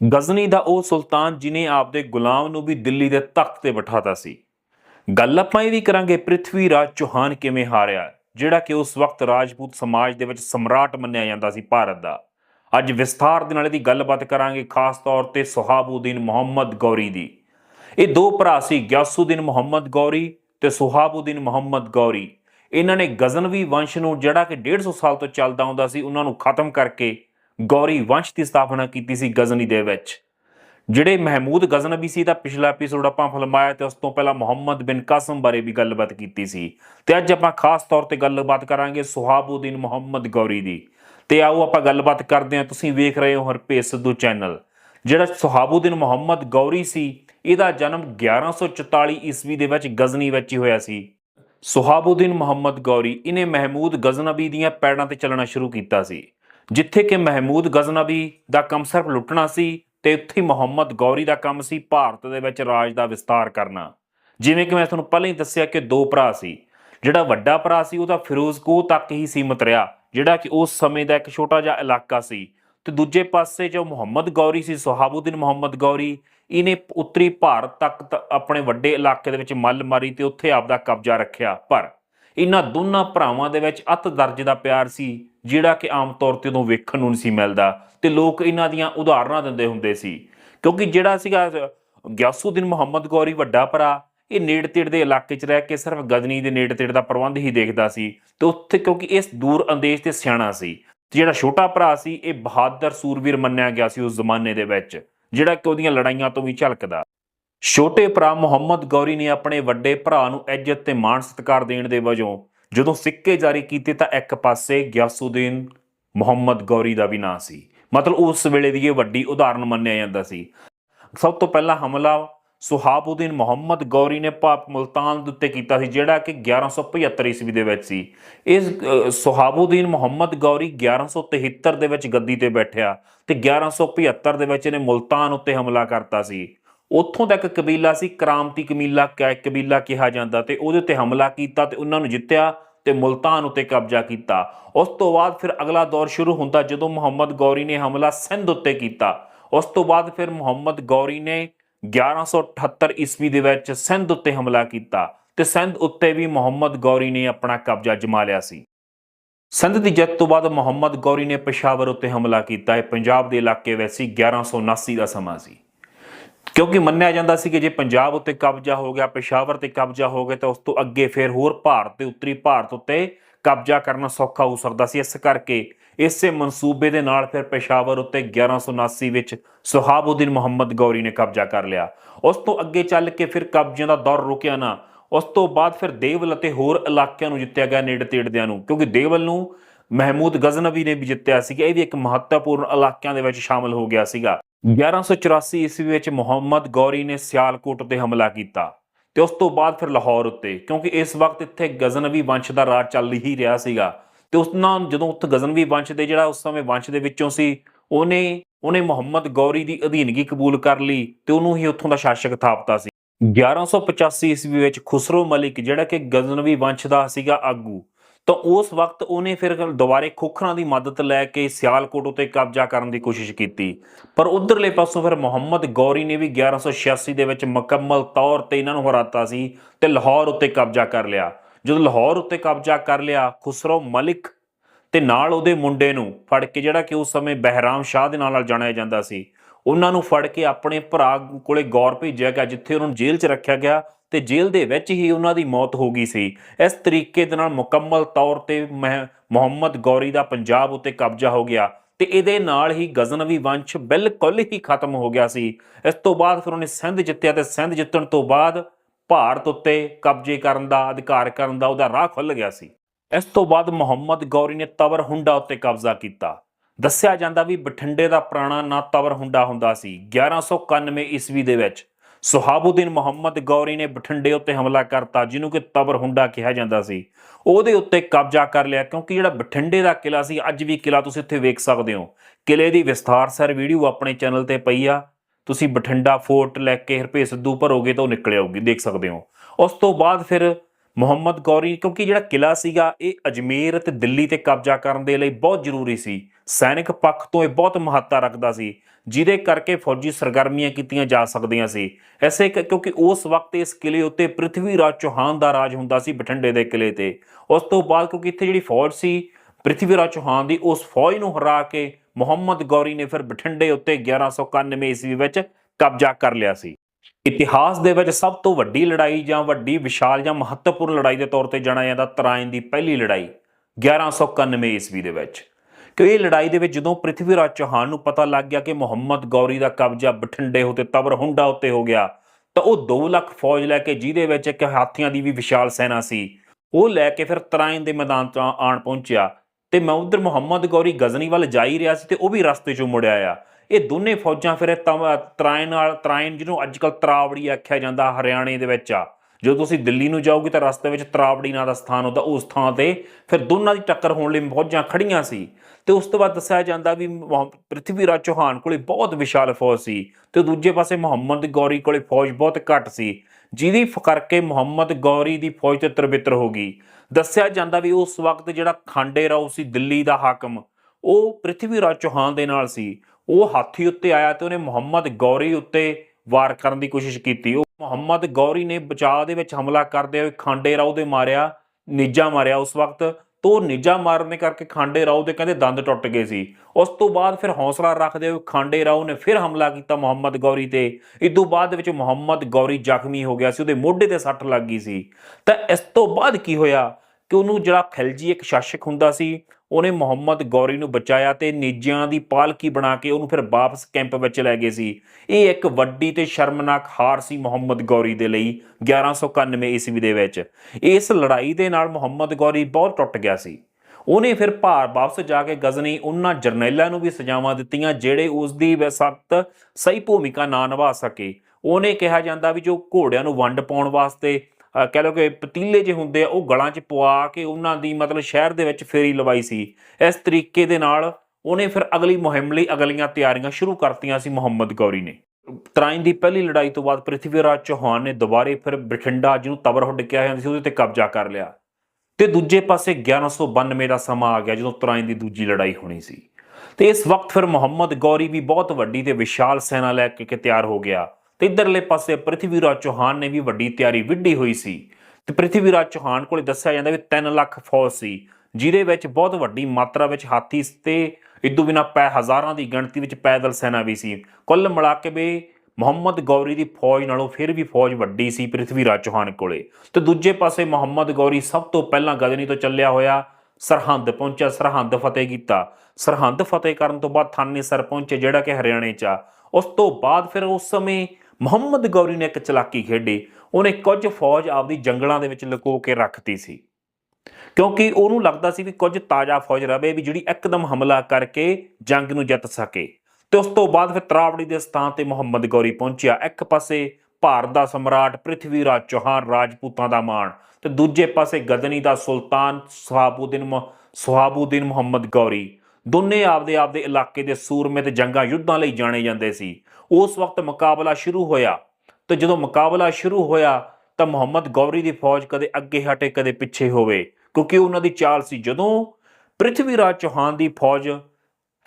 ਗਜ਼ਨੀ ਦਾ ਉਹ ਸੁਲਤਾਨ ਜਿਨੇ ਆਪਦੇ ਗੁਲਾਮ ਨੂੰ ਵੀ ਦਿੱਲੀ ਦੇ ਤਖਤ ਤੇ ਬਿਠਾਤਾ ਸੀ। ਗੱਲ ਆਪਾਂ ਇਹ ਵੀ ਕਰਾਂਗੇ ਪ੍ਰਿਥਵੀ ਰਾਜ ਚੌਹਾਨ ਕਿਵੇਂ ਹਾਰਿਆ, ਜਿਹੜਾ ਕਿ ਉਸ ਵਕਤ ਰਾਜਪੂਤ ਸਮਾਜ ਦੇ ਵਿੱਚ ਸਮਰਾਟ ਮੰਨਿਆ ਜਾਂਦਾ ਸੀ ਭਾਰਤ ਦਾ। ਅੱਜ ਵਿਸਥਾਰ ਦੇ ਨਾਲ ਇਹਦੀ ਗੱਲਬਾਤ ਕਰਾਂਗੇ ਖਾਸ ਤੌਰ ਤੇ ਸੁਹਾਬੂਦੀਨ ਮੁਹੰਮਦ ਗੌਰੀ ਦੀ। ਇਹ ਦੋ ਭਰਾ ਸੀ, ਗਿਆਸੂਦੀਨ ਮੁਹੰਮਦ ਗੌਰੀ ਤੇ ਸੁਹਾਬੂਦੀਨ ਮੁਹੰਮਦ ਗੌਰੀ। ਇਹਨਾਂ ਨੇ ਗਜ਼ਨਵੀ ਵੰਸ਼ ਨੂੰ ਜਿਹੜਾ ਕਿ 150 ਸਾਲ ਤੋਂ ਚੱਲਦਾ ਆਉਂਦਾ ਸੀ, ਉਹਨਾਂ ਨੂੰ ਖਤਮ ਕਰਕੇ ਗੌਰੀ ਵੰਸ਼ ਦੀ ਸਥਾਪਨਾ ਕੀਤੀ ਸੀ ਗਜ਼ਨੀ ਦੇ ਵਿੱਚ। ਜਿਹੜੇ ਮਹਿਮੂਦ ਗਜ਼ਨਬੀ ਸੀ ਦਾ ਪਿਛਲਾ ਐਪੀਸੋਡ ਆਪਾਂ ਫਲਮਾਇਆ ਤੇ ਉਸ ਤੋਂ ਪਹਿਲਾਂ ਮੁਹੰਮਦ ਬਿਨ ਕਾਸਮ ਬਾਰੇ ਵੀ ਗੱਲਬਾਤ ਕੀਤੀ ਸੀ। ਤੇ ਅੱਜ ਆਪਾਂ ਖਾਸ ਤੌਰ ਤੇ ਗੱਲਬਾਤ ਕਰਾਂਗੇ ਸੁਹਾਬੂਦੀਨ ਮੁਹੰਮਦ ਗੌਰੀ ਦੀ। ਤੇ ਆਓ ਆਪਾਂ ਗੱਲਬਾਤ ਕਰਦੇ ਹਾਂ, ਤੁਸੀਂ ਵੇਖ ਰਹੇ ਹੋ ਹਰਪੇਸ਼ ਸਿੱਧੂ ਚੈਨਲ। ਜਿਹੜਾ ਸੁਹਾਬੂਦੀਨ ਮੁਹੰਮਦ ਗੌਰੀ ਸੀ, ਇਹਦਾ ਜਨਮ 1144 ਈਸਵੀ ਦੇ ਵਿੱਚ ਗਜ਼ਨੀ ਵਿੱਚ ਹੀ ਹੋਇਆ ਸੀ। ਸੁਹਾਬੂਦੀਨ ਮੁਹੰਮਦ ਗੌਰੀ, ਇਹਨੇ ਮਹਿਮੂਦ ਗਜ਼ਨਬੀ ਦੀਆਂ ਪੈੜਾਂ ਤੇ ਚੱਲਣਾ ਸ਼ੁਰੂ ਕੀਤਾ ਸੀ। ਜਿੱਥੇ ਕਿ ਮਹਿਮੂਦ ਗਜ਼ਨਵੀ ਦਾ ਕੰਮ ਸਿਰਫ ਲੁੱਟਣਾ ਸੀ ਤੇ ਉੱਥੇ ਮੁਹੰਮਦ ਗੌਰੀ ਦਾ ਕੰਮ ਸੀ ਭਾਰਤ ਦੇ ਵਿੱਚ ਰਾਜ ਦਾ ਵਿਸਤਾਰ ਕਰਨਾ। ਜਿਵੇਂ ਕਿ ਮੈਂ ਤੁਹਾਨੂੰ ਪਹਿਲਾਂ ਹੀ ਦੱਸਿਆ ਕਿ ਦੋ ਭਰਾ ਸੀ। ਜਿਹੜਾ ਵੱਡਾ ਭਰਾ ਸੀ, ਉਹਦਾ ਫਿਰੋਜ਼ਕੋਹ ਤੱਕ ਹੀ ਸੀਮਤ ਰਿਹਾ, ਜਿਹੜਾ ਕਿ ਉਸ ਸਮੇਂ ਦਾ ਇੱਕ ਛੋਟਾ ਜਿਹਾ ਇਲਾਕਾ ਸੀ। ਤੇ ਦੂਜੇ ਪਾਸੇ ਜੋ ਮੁਹੰਮਦ ਗੌਰੀ ਸੀ, ਸੁਹਾਬੂਦੀਨ ਮੁਹੰਮਦ ਗੌਰੀ, ਇਹਨੇ ਉੱਤਰੀ ਭਾਰਤ ਤੱਕ ਤ- ਆਪਣੇ ਵੱਡੇ ਇਲਾਕੇ ਦੇ ਵਿੱਚ ਮੱਲ ਮਾਰੀ ਤੇ ਉੱਥੇ ਆਪਦਾ ਕਬਜ਼ਾ ਰੱਖਿਆ। ਪਰ ਇਹਨਾਂ ਦੋਨਾਂ ਭਰਾਵਾਂ ਦੇ ਵਿੱਚ ਅਤ ਦਰਜ ਦਾ ਪਿਆਰ ਸੀ, ਜਿਹੜਾ ਕਿ ਆਮ ਤੌਰ ਤੇ ਉਦੋਂ ਵੇਖਣ ਨੂੰ ਨਹੀਂ ਸੀ ਮਿਲਦਾ ਤੇ ਲੋਕ ਇਹਨਾਂ ਦੀਆਂ ਉਦਾਹਰਨਾਂ ਦਿੰਦੇ ਹੁੰਦੇ ਸੀ। ਕਿਉਂਕਿ ਜਿਹੜਾ ਸੀਗਾ, ਗਿਆਸੂਦੀਨ ਮੁਹੰਮਦ ਗੌਰੀ ਵੱਡਾ ਭਰਾ, ਇਹ ਨੇੜ ਤੇੜ ਦੇ ਇਲਾਕੇ 'ਚ ਰਹਿ ਕੇ ਸਿਰਫ ਗਦਨੀ ਦੇ ਨੇੜ ਤੇੜ ਦਾ ਪ੍ਰਬੰਧ ਹੀ ਦੇਖਦਾ ਸੀ ਤੇ ਉੱਥੇ ਕਿਉਂਕਿ ਇਸ ਦੂਰ ਅੰਦੇਸ਼ ਤੇ ਸਿਆਣਾ ਸੀ। ਤੇ ਜਿਹੜਾ ਛੋਟਾ ਭਰਾ ਸੀ, ਇਹ ਬਹਾਦਰ ਸੂਰਵੀਰ ਮੰਨਿਆ ਗਿਆ ਸੀ ਉਸ ਜ਼ਮਾਨੇ ਦੇ ਵਿੱਚ, ਜਿਹੜਾ ਕਿ ਉਹਦੀਆਂ ਲੜਾਈਆਂ ਤੋਂ ਵੀ ਝਲਕਦਾ। ਛੋਟੇ ਭਰਾ ਮੁਹੰਮਦ ਗੌਰੀ ਨੇ ਆਪਣੇ ਵੱਡੇ ਭਰਾ ਨੂੰ ਇੱਜ਼ਤ ਤੇ ਮਾਣ ਸਤਿਕਾਰ ਦੇਣ ਦੇ ਵਜੋਂ ਜਦੋਂ ਸਿੱਕੇ ਜਾਰੀ ਕੀਤੇ ਤਾਂ ਇੱਕ ਪਾਸੇ ਗਿਆਸੂਦੀਨ ਮੁਹੰਮਦ ਗੌਰੀ ਦਾ ਵੀ ਨਾਂ ਸੀ। ਮਤਲਬ ਉਸ ਵੇਲੇ ਦੀ ਇਹ ਵੱਡੀ ਉਦਾਹਰਨ ਮੰਨਿਆ ਜਾਂਦਾ ਸੀ। ਸਭ ਤੋਂ ਪਹਿਲਾ ਹਮਲਾ ਸੁਹਾਬੂਦੀਨ ਮੁਹੰਮਦ ਗੌਰੀ ਨੇ ਪਾਪ ਮੁਲਤਾਨ ਦੇ ਉੱਤੇ ਕੀਤਾ ਸੀ ਜਿਹੜਾ ਕਿ 1175 ਈਸਵੀ ਦੇ ਵਿੱਚ ਸੀ। ਇਸ ਅ, ਮੁਹੰਮਦ ਗੌਰੀ 1173 ਦੇ ਵਿੱਚ ਗੱਦੀ ਤੇ ਬੈਠਿਆ ਤੇ 1175 ਦੇ ਵਿੱਚ ਇਹਨੇ ਮੁਲਤਾਨ ਉੱਤੇ ਹਮਲਾ ਕਰਤਾ ਸੀ। ਉੱਥੋਂ ਦਾ ਇੱਕ ਕਬੀਲਾ ਸੀ, ਕਰਾਮਤੀ ਕਬੀਲਾ ਕ- ਕਬੀਲਾ ਕਿਹਾ ਜਾਂਦਾ ਤੇ ਉਹਦੇ ਉੱਤੇ ਹਮਲਾ ਕੀਤਾ ਤੇ ਉਹਨਾਂ ਨੂੰ ਜਿੱਤਿਆ ਤੇ ਮੁਲਤਾਨ ਉੱਤੇ ਕਬਜ਼ਾ ਕੀਤਾ। ਉਸ ਤੋਂ ਬਾਅਦ ਫਿਰ ਅਗਲਾ ਦੌਰ ਸ਼ੁਰੂ ਹੁੰਦਾ ਜਦੋਂ ਮੁਹੰਮਦ ਗੌਰੀ ਨੇ ਹਮਲਾ ਸਿੰਧ ਉੱਤੇ ਕੀਤਾ। ਉਸ ਤੋਂ ਬਾਅਦ ਫਿਰ ਮੁਹੰਮਦ ਗੌਰੀ ਨੇ 1178 ਈਸਵੀ ਦੇ ਵਿੱਚ ਸਿੰਧ ਉੱਤੇ ਹਮਲਾ ਕੀਤਾ ਤੇ ਸਿੰਧ ਉੱਤੇ ਵੀ ਮੁਹੰਮਦ ਗੌਰੀ ਨੇ ਆਪਣਾ ਕਬਜ਼ਾ ਜਮਾ ਲਿਆ ਸੀ। ਸਿੰਧ ਦੀ ਜਿੱਤ ਤੋਂ ਬਾਅਦ ਮੁਹੰਮਦ ਗੌਰੀ ਨੇ ਪਸ਼ਾਵਰ ਉੱਤੇ ਹਮਲਾ ਕੀਤਾ। ਇਹ ਪੰਜਾਬ ਦੇ ਇਲਾਕੇ ਵਿੱਚ ਸੀ 1179 ਦਾ ਸਮਾਂ ਸੀ। ਕਿਉਂਕਿ ਮੰਨਿਆ ਜਾਂਦਾ ਸੀ ਕਿ ਜੇ ਪੰਜਾਬ ਉੱਤੇ ਕਬਜ਼ਾ ਹੋ ਗਿਆ, ਪਸ਼ਾਵਰ ਤੇ ਕਬਜ਼ਾ ਹੋ ਗਿਆ ਤਾਂ ਉਸ ਤੋਂ ਅੱਗੇ ਫਿਰ ਹੋਰ ਭਾਰਤ ਤੇ ਉੱਤਰੀ ਭਾਰਤ ਉੱਤੇ ਕਬਜ਼ਾ ਕਰਨਾ ਸੌਖਾ ਹੋ ਸਕਦਾ ਸੀ। ਇਸ ਕਰਕੇ ਇਸੇ ਮਨਸੂਬੇ ਦੇ ਨਾਲ ਫਿਰ ਪਸ਼ਾਵਰ ਉੱਤੇ 1179 ਵਿੱਚ ਸੁਹਾਬੂਦੀਨ ਮੁਹੰਮਦ ਗੌਰੀ ਨੇ ਕਬਜ਼ਾ ਕਰ ਲਿਆ। ਉਸ ਤੋਂ ਅੱਗੇ ਚੱਲ ਕੇ ਫਿਰ ਕਬਜ਼ਿਆਂ ਦਾ ਦੌਰ ਰੁਕਿਆ ਨਾ, ਉਸ ਤੋਂ ਬਾਅਦ ਫਿਰ ਦੇਵਲ ਅਤੇ ਹੋਰ ਇਲਾਕਿਆਂ ਨੂੰ ਜਿੱਤਿਆ ਗਿਆ ਨੇੜੇ ਤੇੜਦਿਆਂ ਨੂੰ, ਕਿਉਂਕਿ ਦੇਵਲ ਨੂੰ ਮਹਿਮੂਦ ਗਜ਼ਨਵੀ ਨੇ ਵੀ ਜਿੱਤਿਆ ਸੀਗਾ ਇਹ ਵੀ ਇੱਕ ਮਹੱਤਵਪੂਰਨ ਇਲਾਕਿਆਂ ਦੇ ਵਿੱਚ ਸ਼ਾਮਲ ਹੋ ਗਿਆ ਸੀਗਾ। 1184 ਈਸਵੀ ਵਿੱਚ ਮੁਹੰਮਦ ਗੌਰੀ ਨੇ ਸਿਆਲਕੋਟ ਉੱਤੇ ਹਮਲਾ ਕੀਤਾ ਤੇ ਉਸ ਤੋਂ ਬਾਅਦ ਫਿਰ ਲਾਹੌਰ ਉੱਤੇ, ਕਿਉਂਕਿ ਇਸ ਵਕਤ ਇੱਥੇ ਗਜ਼ਨਵੀ ਵੰਸ਼ ਦਾ ਰਾਜ ਚੱਲ ਹੀ ਰਿਹਾ ਸੀਗਾ ਤੇ ਉਸ ਨਾਲ ਜਦੋਂ ਉੱਥੇ ਗਜ਼ਨਵੀ ਵੰਸ਼ ਦੇ ਜਿਹੜਾ ਉਸ ਸਮੇਂ ਵੰਸ਼ ਦੇ ਵਿੱਚੋਂ ਸੀ, ਉਹਨੇ ਉਹਨੇ ਮੁਹੰਮਦ ਗੌਰੀ ਦੀ ਅਧੀਨਗੀ ਕਬੂਲ ਕਰ ਲਈ ਤੇ ਉਹਨੂੰ ਹੀ ਉੱਥੋਂ ਦਾ ਸ਼ਾਸਕ ਥਾਪਤਾ ਸੀ। 1185 ਈਸਵੀ ਵਿੱਚ ਖੁਸਰੋ ਮਲਿਕ ਜਿਹੜਾ ਕਿ ਗਜ਼ਨਵੀ ਵੰਸ਼ ਦਾ ਸੀਗਾ ਆਗੂ ਤਾਂ ਉਸ ਵਕਤ ਉਹਨੇ ਫਿਰ ਦੁਬਾਰੇ ਖੋਖਰਾਂ ਦੀ ਮਦਦ ਲੈ ਕੇ ਸਿਆਲਕੋਟ ਉਤੇ ਕਬਜ਼ਾ ਕਰਨ ਦੀ ਕੋਸ਼ਿਸ਼ ਕੀਤੀ। ਪਰ ਉਧਰਲੇ ਪਾਸੋਂ ਫਿਰ ਮੁਹੰਮਦ ਗੌਰੀ ਨੇ ਵੀ 1186 ਦੇ ਵਿੱਚ ਮੁਕੰਮਲ ਤੌਰ ਤੇ ਇਹਨਾਂ ਨੂੰ ਹਰਾਤਾ ਸੀ ਤੇ ਲਾਹੌਰ ਉੱਤੇ ਕਬਜ਼ਾ ਕਰ ਲਿਆ। ਜਦੋਂ ਲਾਹੌਰ ਉੱਤੇ ਕਬਜ਼ਾ ਕਰ ਲਿਆ, ਖੁਸਰੋ ਮਲਿਕ ਤੇ ਨਾਲ ਉਹਦੇ ਮੁੰਡੇ ਨੂੰ ਫੜ ਕੇ ਜਿਹੜਾ ਕਿ ਉਸ ਸਮੇਂ ਬਹਿਰਾਮ ਸ਼ਾਹ ਦੇ ਨਾਂ ਨਾਲ ਜਾਣਿਆ ਜਾਂਦਾ ਸੀ, ਉਹਨਾਂ ਨੂੰ ਫੜ ਕੇ ਆਪਣੇ ਭਰਾ ਕੋਲੇ ਗੌਰ ਭੇਜਿਆ ਗਿਆ, ਜਿੱਥੇ ਉਹਨਾਂ ਨੂੰ ਜੇਲ੍ਹ 'ਚ ਰੱਖਿਆ ਗਿਆ। ਤੇ ਜੇਲ੍ਹ ਦੇ ਵਿੱਚ ਹੀ ਉਹਨਾਂ ਦੀ ਮੌਤ ਹੋ ਗਈ ਸੀ। ਇਸ ਤਰੀਕੇ ਦੇ ਨਾਲ ਮੁਕੰਮਲ ਤੌਰ ਤੇ ਮਹਿ- ਮੁਹੰਮਦ ਗੌਰੀ ਦਾ ਪੰਜਾਬ ਉੱਤੇ ਕਬਜ਼ਾ ਹੋ ਗਿਆ ਤੇ ਇਹਦੇ ਨਾਲ ਹੀ ਗਜ਼ਨਵੀ ਵੰਸ਼ ਬਿਲਕੁਲ ਹੀ ਖਤਮ ਹੋ ਗਿਆ ਸੀ। ਇਸ ਤੋਂ ਬਾਅਦ ਫਿਰ ਉਹਨੇ ਸਿੰਧ ਜਿੱਤਿਆ ਤੇ ਸਿੰਧ ਜਿੱਤਣ ਤੋਂ ਬਾਅਦ ਭਾਰਤ ਉੱਤੇ ਕਬਜ਼ੇ ਕਰਨ ਦਾ, ਅਧਿਕਾਰ ਕਰਨ ਦਾ ਉਹਦਾ ਰਾਹ ਖੁੱਲ ਗਿਆ ਸੀ। ਇਸ ਤੋਂ ਬਾਅਦ ਮੁਹੰਮਦ ਗੌਰੀ ਨੇ ਤਵਰ ਹੁੰਡਾ ਉੱਤੇ ਕਬਜ਼ਾ ਕੀਤਾ। ਦੱਸਿਆ ਜਾਂਦਾ ਵੀ ਬਠਿੰਡੇ ਦਾ ਪੁਰਾਣਾ ਨਾਂ ਤਵਰ ਹੁੰਡਾ ਹੁੰਦਾ ਸੀ 1191 ਈਸਵੀ ਦੇ ਵਿੱਚ। ਸੁਹਾਬੁਦੀਨ ਮੁਹੰਮਦ ਗੌਰੀ ਨੇ ਬਠਿੰਡੇ ਉੱਤੇ ਹਮਲਾ ਕਰਤਾ, ਜਿਹਨੂੰ ਕਿ ਤਬਰ ਹੁੰਡਾ ਕਿਹਾ ਜਾਂਦਾ ਸੀ। ਉਹਦੇ ਉੱਤੇ ਕਬਜ਼ਾ ਕਰ ਲਿਆ, ਕਿਉਂਕਿ ਜਿਹੜਾ ਬਠਿੰਡੇ ਦਾ ਕਿਲਾ ਸੀ, ਅੱਜ ਵੀ ਕਿਲਾ ਤੁਸੀਂ ਉੱਥੇ ਵੇਖ ਸਕਦੇ ਹੋ। ਕਿਲੇ ਦੀ ਵਿਸਥਾਰ ਸਰ ਵੀਡੀਓ ਆਪਣੇ ਚੈਨਲ ਤੇ ਪਈ ਆ। ਤੁਸੀਂ ਬਠਿੰਡਾ ਫੋਰਟ ਲੈ ਕੇ ਹਰਪੇ ਸਿੱਧੂ ਭਰੋਗੇ ਤਾਂ ਉਹ ਨਿਕਲ ਆਊਗੀ, ਦੇਖ ਸਕਦੇ ਹੋ। ਉਸ ਤੋਂ ਬਾਅਦ ਫਿਰ ਮੁਹੰਮਦ ਗੌਰੀ, ਕਿਉਂਕਿ ਜਿਹੜਾ ਕਿਲਾ ਸੀਗਾ, ਇਹ ਅਜਮੇਰ ਅਤੇ ਦਿੱਲੀ ਤੇ ਕਬਜ਼ਾ ਕਰਨ ਦੇ ਲਈ ਬਹੁਤ ਜ਼ਰੂਰੀ ਸੀ। ਸੈਨਿਕ ਪੱਖ ਤੋਂ ਇਹ ਬਹੁਤ ਮਹੱਤਤਾ ਰੱਖਦਾ ਸੀ। ਜਿਹਦੇ ਕਰਕੇ ਫੌਜੀ ਸਰਗਰਮੀਆਂ ਕੀਤੀਆਂ ਜਾ ਸਕਦੀਆਂ ਸੀ। ਐਸੇ ਕ- ਕਿਉਂਕਿ ਉਸ ਵਕਤ ਇਸ ਕਿਲੇ ਉੱਤੇ ਪ੍ਰਿਥਵੀ ਰਾਜ ਚੌਹਾਨ ਦਾ ਰਾਜ ਹੁੰਦਾ ਸੀ ਬਠਿੰਡੇ ਦੇ ਕਿਲੇ ਤੇ। ਉਸ ਤੋਂ ਬਾਅਦ ਕਿਉਂਕਿ ਇੱਥੇ ਜਿਹੜੀ ਫੌਜ ਸੀ, ਪ੍ਰਿਥਵੀ ਰਾਜ ਚੌਹਾਨ ਦੀ, ਉਸ ਫੌਜ ਨੂੰ ਹਰਾ ਕੇ ਮੁਹੰਮਦ ਗੌਰੀ ਨੇ ਫਿਰ ਬਠਿੰਡੇ ਉੱਤੇ 1191 ਈਸਵੀ ਵਿੱਚ ਕਬਜ਼ਾ ਕਰ ਲਿਆ ਸੀ। ਇਤਿਹਾਸ ਦੇ ਵਿੱਚ ਸਭ ਤੋਂ ਵੱਡੀ ਲੜਾਈ ਜਾਂ ਵੱਡੀ ਵਿਸ਼ਾਲ ਜਾਂ ਮਹੱਤਵਪੂਰਨ ਲੜਾਈ ਦੇ ਤੌਰ ਤੇ ਜਾਣਿਆ ਜਾਂਦਾ ਤਰਾਇਨ ਦੀ ਪਹਿਲੀ ਲੜਾਈ 1191 ਈਸਵੀ ਦੇ ਵਿੱਚ। ਕਿ ਇਹ ਲੜਾਈ ਦੇ ਵਿੱਚ ਜਦੋਂ ਪ੍ਰਿਥਵੀ ਰਾਜ ਚੌਹਾਨ ਨੂੰ ਪਤਾ ਲੱਗ ਗਿਆ ਕਿ ਮੁਹੰਮਦ ਗੌਰੀ ਦਾ ਕਬਜ਼ਾ ਬਠਿੰਡੇ ਉਤੇ ਤਬਰ ਹੁੰਡਾ ਉੱਤੇ ਹੋ ਗਿਆ, ਤਾਂ ਉਹ 2 ਲੱਖ ਫੌਜ ਲੈ ਕੇ ਜਿਹਦੇ ਵਿੱਚ ਇੱਕ ਹਾਥੀਆਂ ਦੀ ਵੀ ਵਿਸ਼ਾਲ ਸੈਨਾ ਸੀ। ਉਹ ਲੈ ਕੇ ਫਿਰ ਤਰਾਇਨ ਦੇ ਮੈਦਾਨ 'ਚ ਆ- ਆਣ ਪਹੁੰਚਿਆ ਤੇ ਮੈਂ ਉਧਰ ਮੁਹੰਮਦ ਗੌਰੀ ਗਜ਼ਨੀ ਵੱਲ ਜਾ ਹੀ ਰਿਹਾ ਸੀ ਤੇ ਉਹ ਵੀ ਰਸਤੇ 'ਚੋਂ ਮੁੜਿਆ ਆ ਇਹ ਦੋਨੇ ਫੌਜਾਂ ਫਿਰ ਤਮ- ਤਰਾਇਨ ਨਾਲ ਤਰਾਇਨ ਜਿਹਨੂੰ ਅੱਜਕੱਲ ਤਰਾਵੜੀ ਆਖਿਆ ਜਾਂਦਾ ਹਰਿਆਣੇ ਦੇ ਵਿੱਚ ਆ। ਜਦੋਂ ਤੁਸੀਂ ਦਿੱਲੀ ਨੂੰ ਜਾਓਗੇ ਤਾਂ ਰਸਤੇ ਵਿੱਚ ਤਰਾਵੜੀ ਨਾਂ ਦਾ ਸਥਾਨ ਹੁੰਦਾ, ਉਸ ਥਾਂ ਤੇ ਫਿਰ ਦੋਨਾਂ ਦੀ ਟੱਕਰ ਹੋਣ ਲਈ ਫੌਜਾਂ ਖੜੀਆਂ ਸੀ। ਤੇ ਉਸ ਤੋਂ ਬਾਅਦ ਦੱਸਿਆ ਜਾਂਦਾ ਵੀ ਮੁਹ- ਪ੍ਰਿਥਵੀ ਰਾਜ ਚੌਹਾਨ ਕੋਲੇ ਬਹੁਤ ਵਿਸ਼ਾਲ ਫੌਜ ਸੀ ਤੇ ਦੂਜੇ ਪਾਸੇ ਮੁਹੰਮਦ ਗੌਰੀ ਕੋਲੇ ਫੌਜ ਬਹੁਤ ਘੱਟ ਸੀ, ਜਿਹਦੀ ਫ- ਕਰਕੇ ਮੁਹੰਮਦ ਗੌਰੀ ਦੀ ਫੌਜ ਤੇ ਤਰਬਿਤਰ ਹੋ ਗਈ। ਦੱਸਿਆ ਜਾਂਦਾ ਵੀ ਉਸ ਵਕਤ ਜਿਹੜਾ ਖਾਂਡੇ ਰਾਓ ਸੀ, ਦਿੱਲੀ ਦਾ ਹਾਕਮ, ਉਹ ਪ੍ਰਿਥਵੀ ਰਾਜ ਚੌਹਾਨ ਦੇ ਨਾਲ ਸੀ। ਉਹ ਹਾਥੀ ਉੱਤੇ ਆਇਆ ਤੇ ਉਹਨੇ ਮੁਹੰਮਦ ਗੌਰੀ ਉੱਤੇ ਵਾਰ ਕਰਨ ਦੀ ਕੋਸ਼ਿਸ਼ ਕੀਤੀ। ਉਹ ਮੁਹੰਮਦ ਗੌਰੀ ਨੇ ਬਚਾਅ ਦੇ ਵਿੱਚ ਹਮਲਾ ਕਰਦੇ ਹੋਏ ਖਾਂਡੇ ਰਾਓ ਦੇ ਮਾਰਿਆ, ਨਿੱਜਾ ਮਾਰਿਆ। ਉਸ ਵਕਤ ਤੋਂ ਨਿੱਜਾ ਮਾਰਨ ਦੇ ਕਰਕੇ ਖਾਂਡੇ ਰਾਓ ਦੇ ਕਹਿੰਦੇ ਦੰਦ ਟੁੱਟ ਗਏ ਸੀ। ਉਸ ਤੋਂ ਬਾਅਦ ਫਿਰ ਹੌਸਲਾ ਰੱਖਦੇ ਹੋਏ ਖਾਂਡੇ ਰਾਓ ਨੇ ਫਿਰ ਹਮਲਾ ਕੀਤਾ ਮੁਹੰਮਦ ਗੌਰੀ ਤੇ। ਇਸ ਤੋਂ ਬਾਅਦ ਵਿੱਚ ਮੁਹੰਮਦ ਗੌਰੀ ਜ਼ਖਮੀ ਹੋ ਗਿਆ ਸੀ। ਉਹਦੇ ਮੋਢੇ ਤੇ ਸੱਟ ਲੱਗ ਗਈ ਸੀ। ਤਾਂ ਇਸ ਤੋਂ ਬਾਅਦ ਕੀ ਹੋਇਆ ਕਿ ਉਹਨੂੰ ਜਿਹੜਾ ਖਿਲਜੀ ਇੱਕ ਸ਼ਾਸਕ ਹੁੰਦਾ ਸੀ ਉਹਨੇ ਮੁਹੰਮਦ ਗੌਰੀ ਨੂੰ ਬਚਾਇਆ ਤੇ ਨੀਜਿਆਂ ਦੀ ਪਾਲਕੀ ਬਣਾ ਕੇ ਉਹਨੂੰ ਫਿਰ ਵਾਪਸ ਕੈਂਪ ਵਿੱਚ ਲੈ ਗਏ ਸੀ। ਇਹ ਇੱਕ ਵੱਡੀ ਤੇ ਸ਼ਰਮਨਾਕ ਹਾਰ ਸੀ ਮੁਹੰਮਦ ਗੌਰੀ ਦੇ ਲਈ 1191 ਈਸਵੀ ਦੇ ਵਿੱਚ। ਇਸ ਲੜਾਈ ਦੇ ਨਾਲ ਮੁਹੰਮਦ ਗੌਰੀ ਬਹੁਤ ਟੁੱਟ ਗਿਆ ਸੀ। ਉਹਨੇ ਫਿਰ ਭਾਰ ਵਾਪਸ ਜਾ ਕੇ ਗਜ਼ਨੀ ਉਹਨਾਂ ਜਰਨੈਲਾਂ ਨੂੰ ਵੀ ਸਜ਼ਾਵਾਂ ਦਿੱਤੀਆਂ ਜਿਹੜੇ ਉਸ ਦੀ ਸਖਤ ਸਹੀ ਭੂਮਿਕਾ ਨਾ ਨਿਭਾ ਸਕੇ। ਉਹਨੇ ਕਿਹਾ ਜਾਂਦਾ ਵੀ ਜੋ ਘੋੜਿਆਂ ਨੂੰ ਵੰਡ ਪਾਉਣ ਵਾਸਤੇ ਕਹਿ ਲਓ ਕਿ ਪਤੀਲੇ ਜੇ ਹੁੰਦੇ ਆ, ਉਹ ਗਲਾਂ 'ਚ ਪਵਾ ਕੇ ਉਹਨਾਂ ਦੀ ਮਤਲਬ ਸ਼ਹਿਰ ਦੇ ਵਿੱਚ ਫੇਰੀ ਲਵਾਈ ਸੀ। ਇਸ ਤਰੀਕੇ ਦੇ ਨਾਲ ਉਹਨੇ ਫਿਰ ਅਗਲੀ ਮੁਹਿੰਮ ਲਈ ਅਗਲੀਆਂ ਤਿਆਰੀਆਂ ਸ਼ੁਰੂ ਕਰਤੀਆਂ ਸੀ ਮੁਹੰਮਦ ਗੌਰੀ ਨੇ। ਤਰਾਇਨ ਦੀ ਪਹਿਲੀ ਲੜਾਈ ਤੋਂ ਬਾਅਦ ਪ੍ਰਿਥਵੀ ਰਾਜ ਚੌਹਾਨ ਨੇ ਦੁਬਾਰੇ ਫਿਰ ਬਠਿੰਡਾ ਜਿਹਨੂੰ ਤਬਰਹੁੱਡ ਕਿਹਾ ਜਾਂਦਾ ਸੀ, ਉਹਦੇ ਤੇ ਕਬਜ਼ਾ ਕਰ ਲਿਆ। ਤੇ ਦੂਜੇ ਪਾਸੇ 1192 ਦਾ ਸਮਾਂ ਆ ਗਿਆ ਜਦੋਂ ਤਰਾਇਨ ਦੀ ਦੂਜੀ ਲੜਾਈ ਹੋਣੀ ਸੀ। ਤੇ ਇਸ ਵਕਤ ਫਿਰ ਮੁਹੰਮਦ ਗੌਰੀ ਵੀ ਬਹੁਤ ਵੱਡੀ ਤੇ ਵਿਸ਼ਾਲ ਸੈਨਾ ਲੈ ਕੇ ਤਿਆਰ ਹੋ ਗਿਆ। ਤੇ ਇਧਰਲੇ ਪਾਸੇ ਪ੍ਰਿਥਵੀ ਰਾਜ ਚੌਹਾਨ ਨੇ ਵੀ ਵੱਡੀ ਤਿਆਰੀ ਵਿੱਢੀ ਹੋਈ ਸੀ। ਤੇ ਪ੍ਰਿਥਵੀ ਰਾਜ ਚੌਹਾਨ ਕੋਲੇ ਦੱਸਿਆ ਜਾਂਦਾ ਵੀ 3 ਲੱਖ ਫੌਜ ਸੀ, ਜਿਹਦੇ ਵਿੱਚ ਬਹੁਤ ਵੱਡੀ ਮਾਤਰਾ ਵਿੱਚ ਹਾਥੀ ਤੇ ਇਦੋਂ ਬਿਨਾ ਪੈ ਹਜ਼ਾਰਾਂ ਦੀ ਗਿਣਤੀ ਵਿੱਚ ਪੈਦਲ ਸੈਨਾ ਵੀ ਸੀ। ਕੁੱਲ ਮਿਲਾ ਕੇ ਵੀ ਮੁਹੰਮਦ ਗੌਰੀ ਦੀ ਫੌਜ ਨਾਲੋਂ ਫਿਰ ਵੀ ਫੌਜ ਵੱਡੀ ਸੀ ਪ੍ਰਿਥਵੀ ਰਾਜ ਚੌਹਾਨ ਕੋਲੇ। ਤੇ ਦੂਜੇ ਪਾਸੇ ਮੁਹੰਮਦ ਗੌਰੀ ਸਭ ਤੋਂ ਪਹਿਲਾਂ ਗਜ਼ਨੀ ਤੋਂ ਚੱਲਿਆ ਹੋਇਆ ਸਰਹੰਦ ਪਹੁੰਚਿਆ, ਸਰਹੰਦ ਫਤਿਹ ਕੀਤਾ। ਸਰਹੰਦ ਫਤਿਹ ਕਰਨ ਤੋਂ ਬਾਅਦ ਥਾਨੇਸਰ ਪਹੁੰਚੇ ਜਿਹੜਾ ਕਿ ਹਰਿਆਣੇ 'ਚ ਆ। ਉਸ ਤੋਂ ਬਾਅਦ ਫਿਰ ਉਸ ਸਮੇਂ ਮੁਹੰਮਦ ਗੌਰੀ ਨੇ ਇੱਕ ਚਲਾਕੀ ਖੇਡੀ। ਉਹਨੇ ਕੁਝ ਫੌਜ ਆਪਦੀ ਜੰਗਲਾਂ ਦੇ ਵਿੱਚ ਲੁਕੋ ਕੇ ਰੱਖਤੀ ਸੀ। ਕਿਉਂਕਿ ਉਹਨੂੰ ਲੱਗਦਾ ਸੀ ਵੀ ਕੁਝ ਤਾਜ਼ਾ ਫੌਜ ਰਵੇ ਵੀ ਜਿਹੜੀ ਇੱਕਦਮ ਹਮਲਾ ਕਰਕੇ ਜੰਗ ਨੂੰ ਜਿੱਤ ਸਕੇ। ਤੇ ਉਸ ਤੋਂ ਬਾਅਦ ਫਿਰ ਤਰਾਵੜੀ ਦੇ ਸਥਾਨ ਤੇ ਮੁਹੰਮਦ ਗੌਰੀ ਪਹੁੰਚਿਆ। ਇੱਕ ਪਾਸੇ ਭਾਰਤ ਦਾ ਸਮਰਾਟ, ਪ੍ਰਿਥਵੀ ਰਾਜ ਚੌਹਾਨ ਰਾਜਪੂਤਾਂ ਦਾ ਮਾਣ ਤੇ ਦੂਜੇ ਪਾਸੇ ਗਦਨੀ ਦਾ ਸੁਲਤਾਨ ਸੁਹਾਬੂਦੀਨ ਮੁਹ- ਸੁਹਾਬੂਦੀਨ ਮੁਹੰਮਦ ਗੌਰੀ। ਦੋਨੇ ਆਪਦੇ ਆਪਦੇ ਇਲਾਕੇ ਦੇ ਸੂਰਮੇ ਤੇ ਜੰਗਾਂ ਯੁੱਧਾਂ ਲਈ ਜਾਣੇ ਜਾਂਦੇ ਸੀ। ਉਸ ਵਕਤ ਮੁਕਾਬਲਾ ਸ਼ੁਰੂ ਹੋਇਆ। ਤੇ ਜਦੋਂ ਮੁਕਾਬਲਾ ਸ਼ੁਰੂ ਹੋਇਆ, ਤਾਂ ਮੁਹੰਮਦ ਗੌਰੀ ਦੀ ਫੌਜ ਕਦੇ ਅੱਗੇ ਹਟੇ, ਕਦੇ ਪਿੱਛੇ ਹੋਵੇ, ਕਿਉਂਕਿ ਉਹਨਾਂ ਦੀ ਚਾਲ ਸੀ ਜਦੋਂ ਪ੍ਰਿਥਵੀ ਰਾਜ ਚੌਹਾਨ ਦੀ ਫੌਜ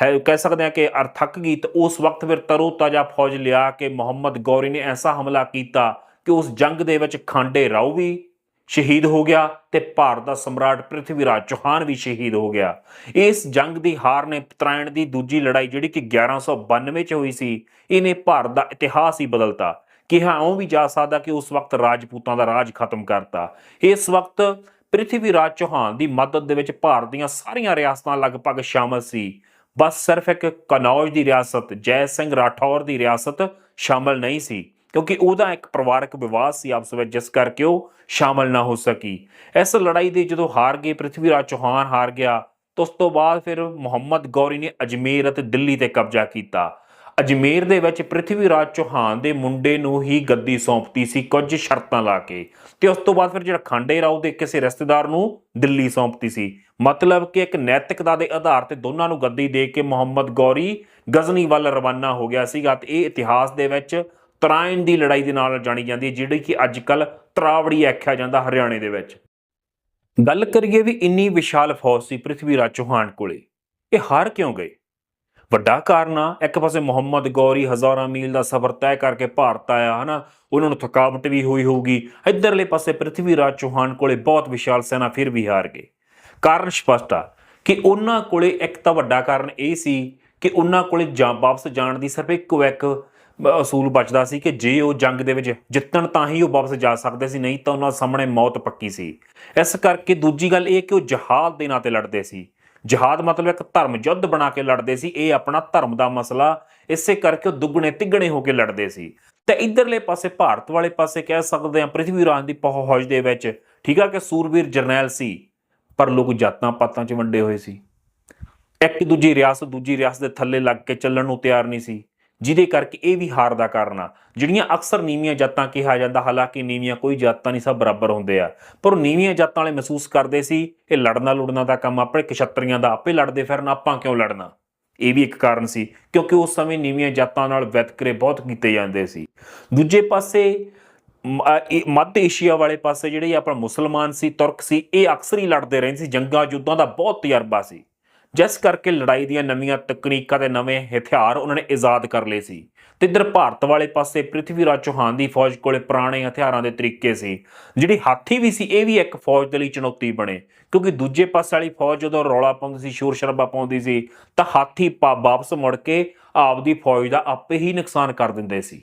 ਹੈ, ਕਹਿ ਸਕਦੇ ਆ ਕਿ ਅਰਥੱਕ ਗਈ, ਤਾਂ ਉਸ ਵਕਤ ਫਿਰ ਤਰੋ ਤਾਜ਼ਾ ਫੌਜ ਲਿਆ ਕੇ ਮੁਹੰਮਦ ਗੌਰੀ ਨੇ ਐਸਾ ਹਮਲਾ ਕੀਤਾ ਕਿ ਉਸ ਜੰਗ ਦੇ ਵਿੱਚ ਖਾਂਡੇ ਰਾਓ ਵੀ ਸ਼ਹੀਦ ਹੋ ਗਿਆ ਤੇ ਭਾਰਤ ਦਾ ਸਮਰਾਟ ਪ੍ਰਿਥਵੀ ਰਾਜ ਚੌਹਾਨ ਵੀ ਸ਼ਹੀਦ ਹੋ ਗਿਆ। ਇਸ ਜੰਗ ਦੀ ਹਾਰ ਨੇ ਤਰਾਇਣ ਦੀ ਦੂਜੀ ਲੜਾਈ ਜਿਹੜੀ ਕਿ 1192 ਚ ਹੋਈ ਸੀ, ਇਹਨੇ ਭਾਰਤ ਦਾ ਇਤਿਹਾਸ ਹੀ ਬਦਲਤਾ। ਕਿਹਾ ਉਹ ਵੀ ਜਾ ਸਕਦਾ ਕਿ ਉਸ ਵਕਤ ਰਾਜਪੂਤਾਂ ਦਾ ਰਾਜ ਖਤਮ ਕਰਤਾ। ਇਸ ਵਕਤ ਪ੍ਰਿਥਵੀ ਰਾਜ ਚੌਹਾਨ ਦੀ ਮਦਦ ਦੇ ਵਿੱਚ ਭਾਰਤ ਦੀਆਂ ਸਾਰੀਆਂ ਰਿਆਸਤਾਂ ਲਗਭਗ ਸ਼ਾਮਲ ਸੀ। ਬਸ ਸਿਰਫ ਇੱਕ ਕਨੌਜ ਦੀ ਰਿਆਸਤ, ਜੈ ਸਿੰਘ ਰਾਠੌਰ ਦੀ ਰਿਆਸਤ ਸ਼ਾਮਲ ਨਹੀਂ ਸੀ। ਕਿਉਂਕਿ ਉਹਦਾ ਇੱਕ ਪਰਿਵਾਰਕ ਵਿਵਾਦ ਸੀ ਆਪਸ ਵਿੱਚ, ਜਿਸ ਕਰਕੇ ਉਹ ਸ਼ਾਮਲ ਨਾ ਹੋ ਸਕੀ। ਇਸ ਲੜਾਈ ਦੇ ਜਦੋਂ ਹਾਰ ਗਏ ਪ੍ਰਿਥਵੀ ਰਾਜ ਚੌਹਾਨ ਹਾਰ ਗਿਆ, ਤਾਂ ਉਸ ਤੋਂ ਬਾਅਦ ਫਿਰ ਮੁਹੰਮਦ ਗੌਰੀ ਨੇ ਅਜਮੇਰ ਅਤੇ ਦਿੱਲੀ ਤੇ ਕਬਜ਼ਾ ਕੀਤਾ। ਅਜਮੇਰ ਦੇ ਵਿੱਚ ਪ੍ਰਿਥਵੀ ਰਾਜ ਚੌਹਾਨ ਦੇ ਮੁੰਡੇ ਨੂੰ ਹੀ ਗੱਦੀ ਸੌਂਪਤੀ ਸੀ ਕੁਝ ਸ਼ਰਤਾਂ ਲਾ ਕੇ ਤੇ ਉਸ ਤੋਂ ਬਾਅਦ ਫਿਰ ਜਿਹੜਾ ਖਾਂਡੇ ਰਾਓ ਦੇ ਕਿਸੇ ਰਿਸ਼ਤੇਦਾਰ ਨੂੰ ਦਿੱਲੀ ਸੌਂਪਤੀ ਸੀ। ਮਤਲਬ ਕਿ ਇੱਕ ਨੈਤਿਕਤਾ ਦੇ ਆਧਾਰ ਤੇ ਦੋਨਾਂ ਨੂੰ ਗੱਦੀ ਦੇ ਕੇ ਮੁਹੰਮਦ ਗੌਰੀ ਗਜ਼ਨੀ ਵੱਲ ਰਵਾਨਾ ਹੋ ਗਿਆ ਸੀਗਾ ਤੇ ਇਹ ਇਤਿਹਾਸ ਦੇ ਵਿੱਚ ਤਰਾਇਣ ਦੀ ਲੜਾਈ ਦੇ ਨਾਲ ਜਾਣੀ ਜਾਂਦੀ ਹੈ, ਜਿਹੜੀ ਕਿ ਅੱਜ ਕੱਲ ਤਰਾਵੜੀ ਆਖਿਆ ਜਾਂਦਾ ਹਰਿਆਣੇ ਦੇ ਵਿੱਚ। ਗੱਲ ਕਰੀਏ ਵੀ ਇੰਨੀ ਵਿਸ਼ਾਲ ਫੌਜ ਸੀ ਪ੍ਰਿਥਵੀ ਰਾਜ ਚੌਹਾਨ ਕੋਲੇ, ਇਹ ਹਾਰ ਕਿਉਂ ਗਏ? ਵੱਡਾ ਕਾਰਨ ਆ, ਇੱਕ ਪਾਸੇ ਮੁਹੰਮਦ ਗੌਰੀ ਹਜ਼ਾਰਾਂ ਮੀਲ ਦਾ ਸਫ਼ਰ ਤੈਅ ਕਰਕੇ ਭਾਰਤ ਆਇਆ, ਹਨਾ, ਉਹਨਾਂ ਨੂੰ ਥਕਾਵਟ ਵੀ ਹੋਈ ਹੋਊਗੀ। ਇੱਧਰਲੇ ਪਾਸੇ ਪ੍ਰਿਥਵੀ ਰਾਜ ਚੌਹਾਨ ਕੋਲੇ ਬਹੁਤ ਵਿਸ਼ਾਲ ਸੈਨਾ ਫਿਰ ਵੀ ਹਾਰ ਗਏ। ਕਾਰਨ ਸਪਸ਼ਟ ਆ ਕਿ ਉਹਨਾਂ ਕੋਲੇ ਇੱਕ ਤਾਂ ਵੱਡਾ ਕਾਰਨ ਇਹ ਸੀ ਕਿ ਉਹਨਾਂ ਕੋਲੇ ਜਾਂ ਵਾਪਸ ਜਾਣ ਦੀ ਸਿਰਫ ਇੱਕੋ ਇੱਕ ਅਸੂਲ ਬਚਦਾ ਸੀ ਕਿ ਜੇ ਉਹ ਜੰਗ ਦੇ ਵਿੱਚ ਜਿੱਤਣ ਤਾਂ ਹੀ ਉਹ ਵਾਪਸ ਜਾ ਸਕਦੇ ਸੀ, ਨਹੀਂ ਤਾਂ ਉਹਨਾਂ ਸਾਹਮਣੇ ਮੌਤ ਪੱਕੀ ਸੀ। ਇਸ ਕਰਕੇ ਦੂਜੀ ਗੱਲ ਇਹ ਕਿ ਉਹ ਜਹਾਦ ਦੇ ਨਾਂ ਤੇ ਲੜਦੇ ਸੀ। ਜਹਾਦ ਮਤਲਬ ਇੱਕ ਧਰਮ ਯੁੱਧ ਬਣਾ ਕੇ ਲੜਦੇ ਸੀ, ਇਹ ਆਪਣਾ ਧਰਮ ਦਾ ਮਸਲਾ। ਇਸੇ ਕਰਕੇ ਉਹ ਦੁੱਗਣੇ ਤਿੱਗਣੇ ਹੋ ਕੇ ਲੜਦੇ ਸੀ। ਤੇ ਇਧਰਲੇ ਪਾਸੇ ਭਾਰਤ ਵਾਲੇ ਪਾਸੇ ਕਹਿ ਸਕਦੇ ਆ ਪ੍ਰਿਥਵੀ ਰਾਜ ਦੀ ਪਹੁੰਚ ਦੇ ਵਿੱਚ ਠੀਕ ਆ ਕਿ ਸੂਰਵੀਰ ਜਰਨੈਲ ਸੀ, ਪਰ ਲੋਕ ਜਾਤਾਂ ਪਾਤਾਂ 'ਚ ਵੰਡੇ ਹੋਏ ਸੀ। ਇੱਕ ਦੂਜੀ ਰਿਆਸਤ ਦੂਜੀ ਰਿਆਸਤ ਦੇ ਥੱਲੇ ਲੱਗ ਕੇ ਚੱਲਣ ਨੂੰ ਤਿਆਰ ਨਹੀਂ ਸੀ। ਜਿਹਦੇ ਕਰਕੇ ਇਹ ਵੀ ਹਾਰ ਦਾ ਕਾਰਨ ਆ। ਜਿਹੜੀਆਂ ਅਕਸਰ ਨੀਵੀਆਂ ਜਾਤਾਂ ਕਿਹਾ ਜਾਂਦਾ, ਹਾਲਾਂਕਿ ਨੀਵੀਆਂ ਕੋਈ ਜਾਤਾਂ ਨਹੀਂ ਸਭ ਬਰਾਬਰ ਹੁੰਦੇ ਆ। ਪਰ ਉਹ ਨੀਵੀਆਂ ਜਾਤਾਂ ਵਾਲੇ ਮਹਿਸੂਸ ਕਰਦੇ ਸੀ, ਇਹ ਲੜਨਾ ਲੁੜਨਾ ਦਾ ਕੰਮ ਆਪਣੇ ਕਸ਼ਤਰੀਆਂ ਦਾ ਆਪੇ ਲੜਦੇ ਫਿਰਨ, ਆਪਾਂ ਕਿਉਂ ਲੜਨਾ? ਇਹ ਵੀ ਇੱਕ ਕਾਰਨ ਸੀ, ਕਿਉਂਕਿ ਉਸ ਸਮੇਂ ਨੀਵੀਆਂ ਜਾਤਾਂ ਨਾਲ ਵਿਤਕਰੇ ਬਹੁਤ ਕੀਤੇ ਜਾਂਦੇ ਸੀ। ਦੂਜੇ ਪਾਸੇ ਮੱਧ ਏਸ਼ੀਆ ਵਾਲੇ ਪਾਸੇ ਜਿਹੜੇ ਆਪਣਾ ਮੁਸਲਮਾਨ ਸੀ, ਤੁਰਕ ਸੀ, ਇਹ ਅਕਸਰ ਹੀ ਲੜਦੇ ਰਹਿੰਦੇ ਸੀ ਜੰਗਾਂ ਯੁੱਧਾਂ ਦਾ ਬਹੁਤ ਤਜਰਬਾ ਸੀ। ਜਿਸ ਕਰਕੇ ਲੜਾਈ ਦੀਆਂ ਨਵੀਆਂ ਤਕਨੀਕਾਂ ਤੇ ਨਵੇਂ ਹਥਿਆਰ ਉਹਨਾਂ ਨੇ ਇਜਾਦ ਕਰ ਲਏ ਸੀ। ਤੇ ਇੱਧਰ ਭਾਰਤ ਵਾਲੇ ਪਾਸੇ ਪ੍ਰਿਥਵੀ ਰਾਜ ਚੌਹਾਨ ਦੀ ਫੌਜ ਕੋਲੇ ਪੁਰਾਣੇ ਹਥਿਆਰਾਂ ਦੇ ਤਰੀਕੇ ਸੀ। ਜਿਹੜੀ ਹਾਥੀ ਵੀ ਸੀ, ਇਹ ਵੀ ਇੱਕ ਫੌਜ ਦੇ ਲਈ ਚੁਣੌਤੀ ਬਣੇ। ਕਿਉਂਕਿ ਦੂਜੇ ਪਾਸੇ ਵਾਲੀ ਫੌਜ ਜਦੋਂ ਰੌਲਾ ਪਾਉਂਦੀ ਸੀ, ਸ਼ੋਰ ਸ਼ਰਾਬਾ ਪਾਉਂਦੀ ਸੀ, ਤਾਂ ਹਾਥੀ ਪਾ- ਵਾਪਸ ਮੁੜ ਕੇ ਆਪਦੀ ਫੌਜ ਦਾ ਆਪੇ ਹੀ ਨੁਕਸਾਨ ਕਰ ਦਿੰਦੇ ਸੀ।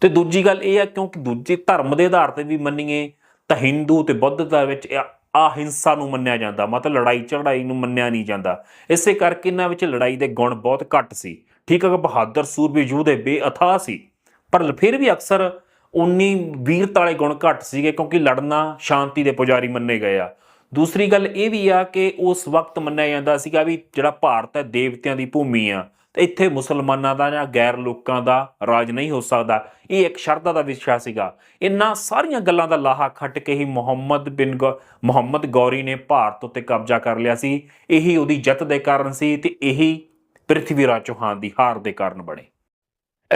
ਤੇ ਦੂਜੀ ਗੱਲ ਇਹ ਆ, ਕਿਉਂਕਿ ਦੂਜੇ ਧਰਮ ਦੇ ਆਧਾਰ ਤੇ ਵੀ ਮੰਨੀਏ, ਤਾਂ ਹਿੰਦੂ ਤੇ ਬੁੱਧ ਦਾ ਵਿੱਚ ਅਹਿੰਸਾ ਨੂੰ ਮੰਨਿਆ ਜਾਂਦਾ, ਮਤਲਬ ਲੜਾਈ ਝਗੜਾਈ ਨੂੰ ਮੰਨਿਆ ਨਹੀਂ ਜਾਂਦਾ। ਇਸੇ ਕਰਕੇ ਇਹਨਾਂ ਵਿੱਚ ਲੜਾਈ ਦੇ ਗੁਣ ਬਹੁਤ ਘੱਟ ਸੀ। ਠੀਕ ਹੈ ਕਿ ਬਹਾਦਰ ਸੂਰਬੀਰ ਯੋਧੇ ਬੇਅਥਾ ਸੀ। ਪਰ ਫਿਰ ਵੀ ਅਕਸਰ ਉਨੀ ਵੀਰਤਾ ਵਾਲੇ ਗੁਣ ਘੱਟ ਸੀਗੇ ਕਿਉਂਕਿ ਲੜਨਾ ਸ਼ਾਂਤੀ ਦੇ ਪੁਜਾਰੀ ਮੰਨੇ ਗਏ ਆ। ਦੂਸਰੀ ਗੱਲ ਇਹ ਵੀ ਆ ਕਿ ਉਸ ਵਕਤ ਮੰਨਿਆ ਜਾਂਦਾ ਸੀਗਾ ਵੀ ਜਿਹੜਾ ਭਾਰਤ ਹੈ ਦੇਵਤਿਆਂ ਦੀ ਭੂਮੀ ਆ। ਤੇ ਇੱਥੇ ਮੁਸਲਮਾਨਾਂ ਦਾ ਜਾਂ ਗੈਰ ਲੋਕਾਂ ਦਾ ਰਾਜ ਨਹੀਂ ਹੋ ਸਕਦਾ। ਇਹ ਇੱਕ ਸ਼ਰਧਾ ਦਾ ਵਿਸ਼ਾ ਸੀਗਾ। ਇਨ੍ਹਾਂ ਸਾਰੀਆਂ ਗੱਲਾਂ ਦਾ ਲਾਹਾ ਖੱਟ ਕੇ ਹੀ ਮੁਹੰਮਦ ਬਿਨ ਗੌ- ਮੁਹੰਮਦ ਗੌਰੀ ਨੇ ਭਾਰਤ ਉੱਤੇ ਕਬਜ਼ਾ ਕਰ ਲਿਆ ਸੀ। ਇਹੀ ਉਹਦੀ ਜਿੱਤ ਦੇ ਕਾਰਨ ਸੀ ਤੇ ਇਹੀ ਪ੍ਰਿਥਵੀ ਰਾਜ ਚੌਹਾਨ ਦੀ ਹਾਰ ਦੇ ਕਾਰਨ ਬਣੇ।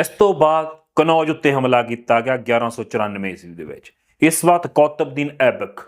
ਇਸ ਤੋਂ ਬਾਅਦ ਕਨੌਜ ਉੱਤੇ ਹਮਲਾ ਕੀਤਾ ਗਿਆ 1194 ਈਸਵੀ ਦੇ ਵਿੱਚ। ਇਸ ਵਕਤ ਕੌਤਬਦੀਨ ਐਬਕ।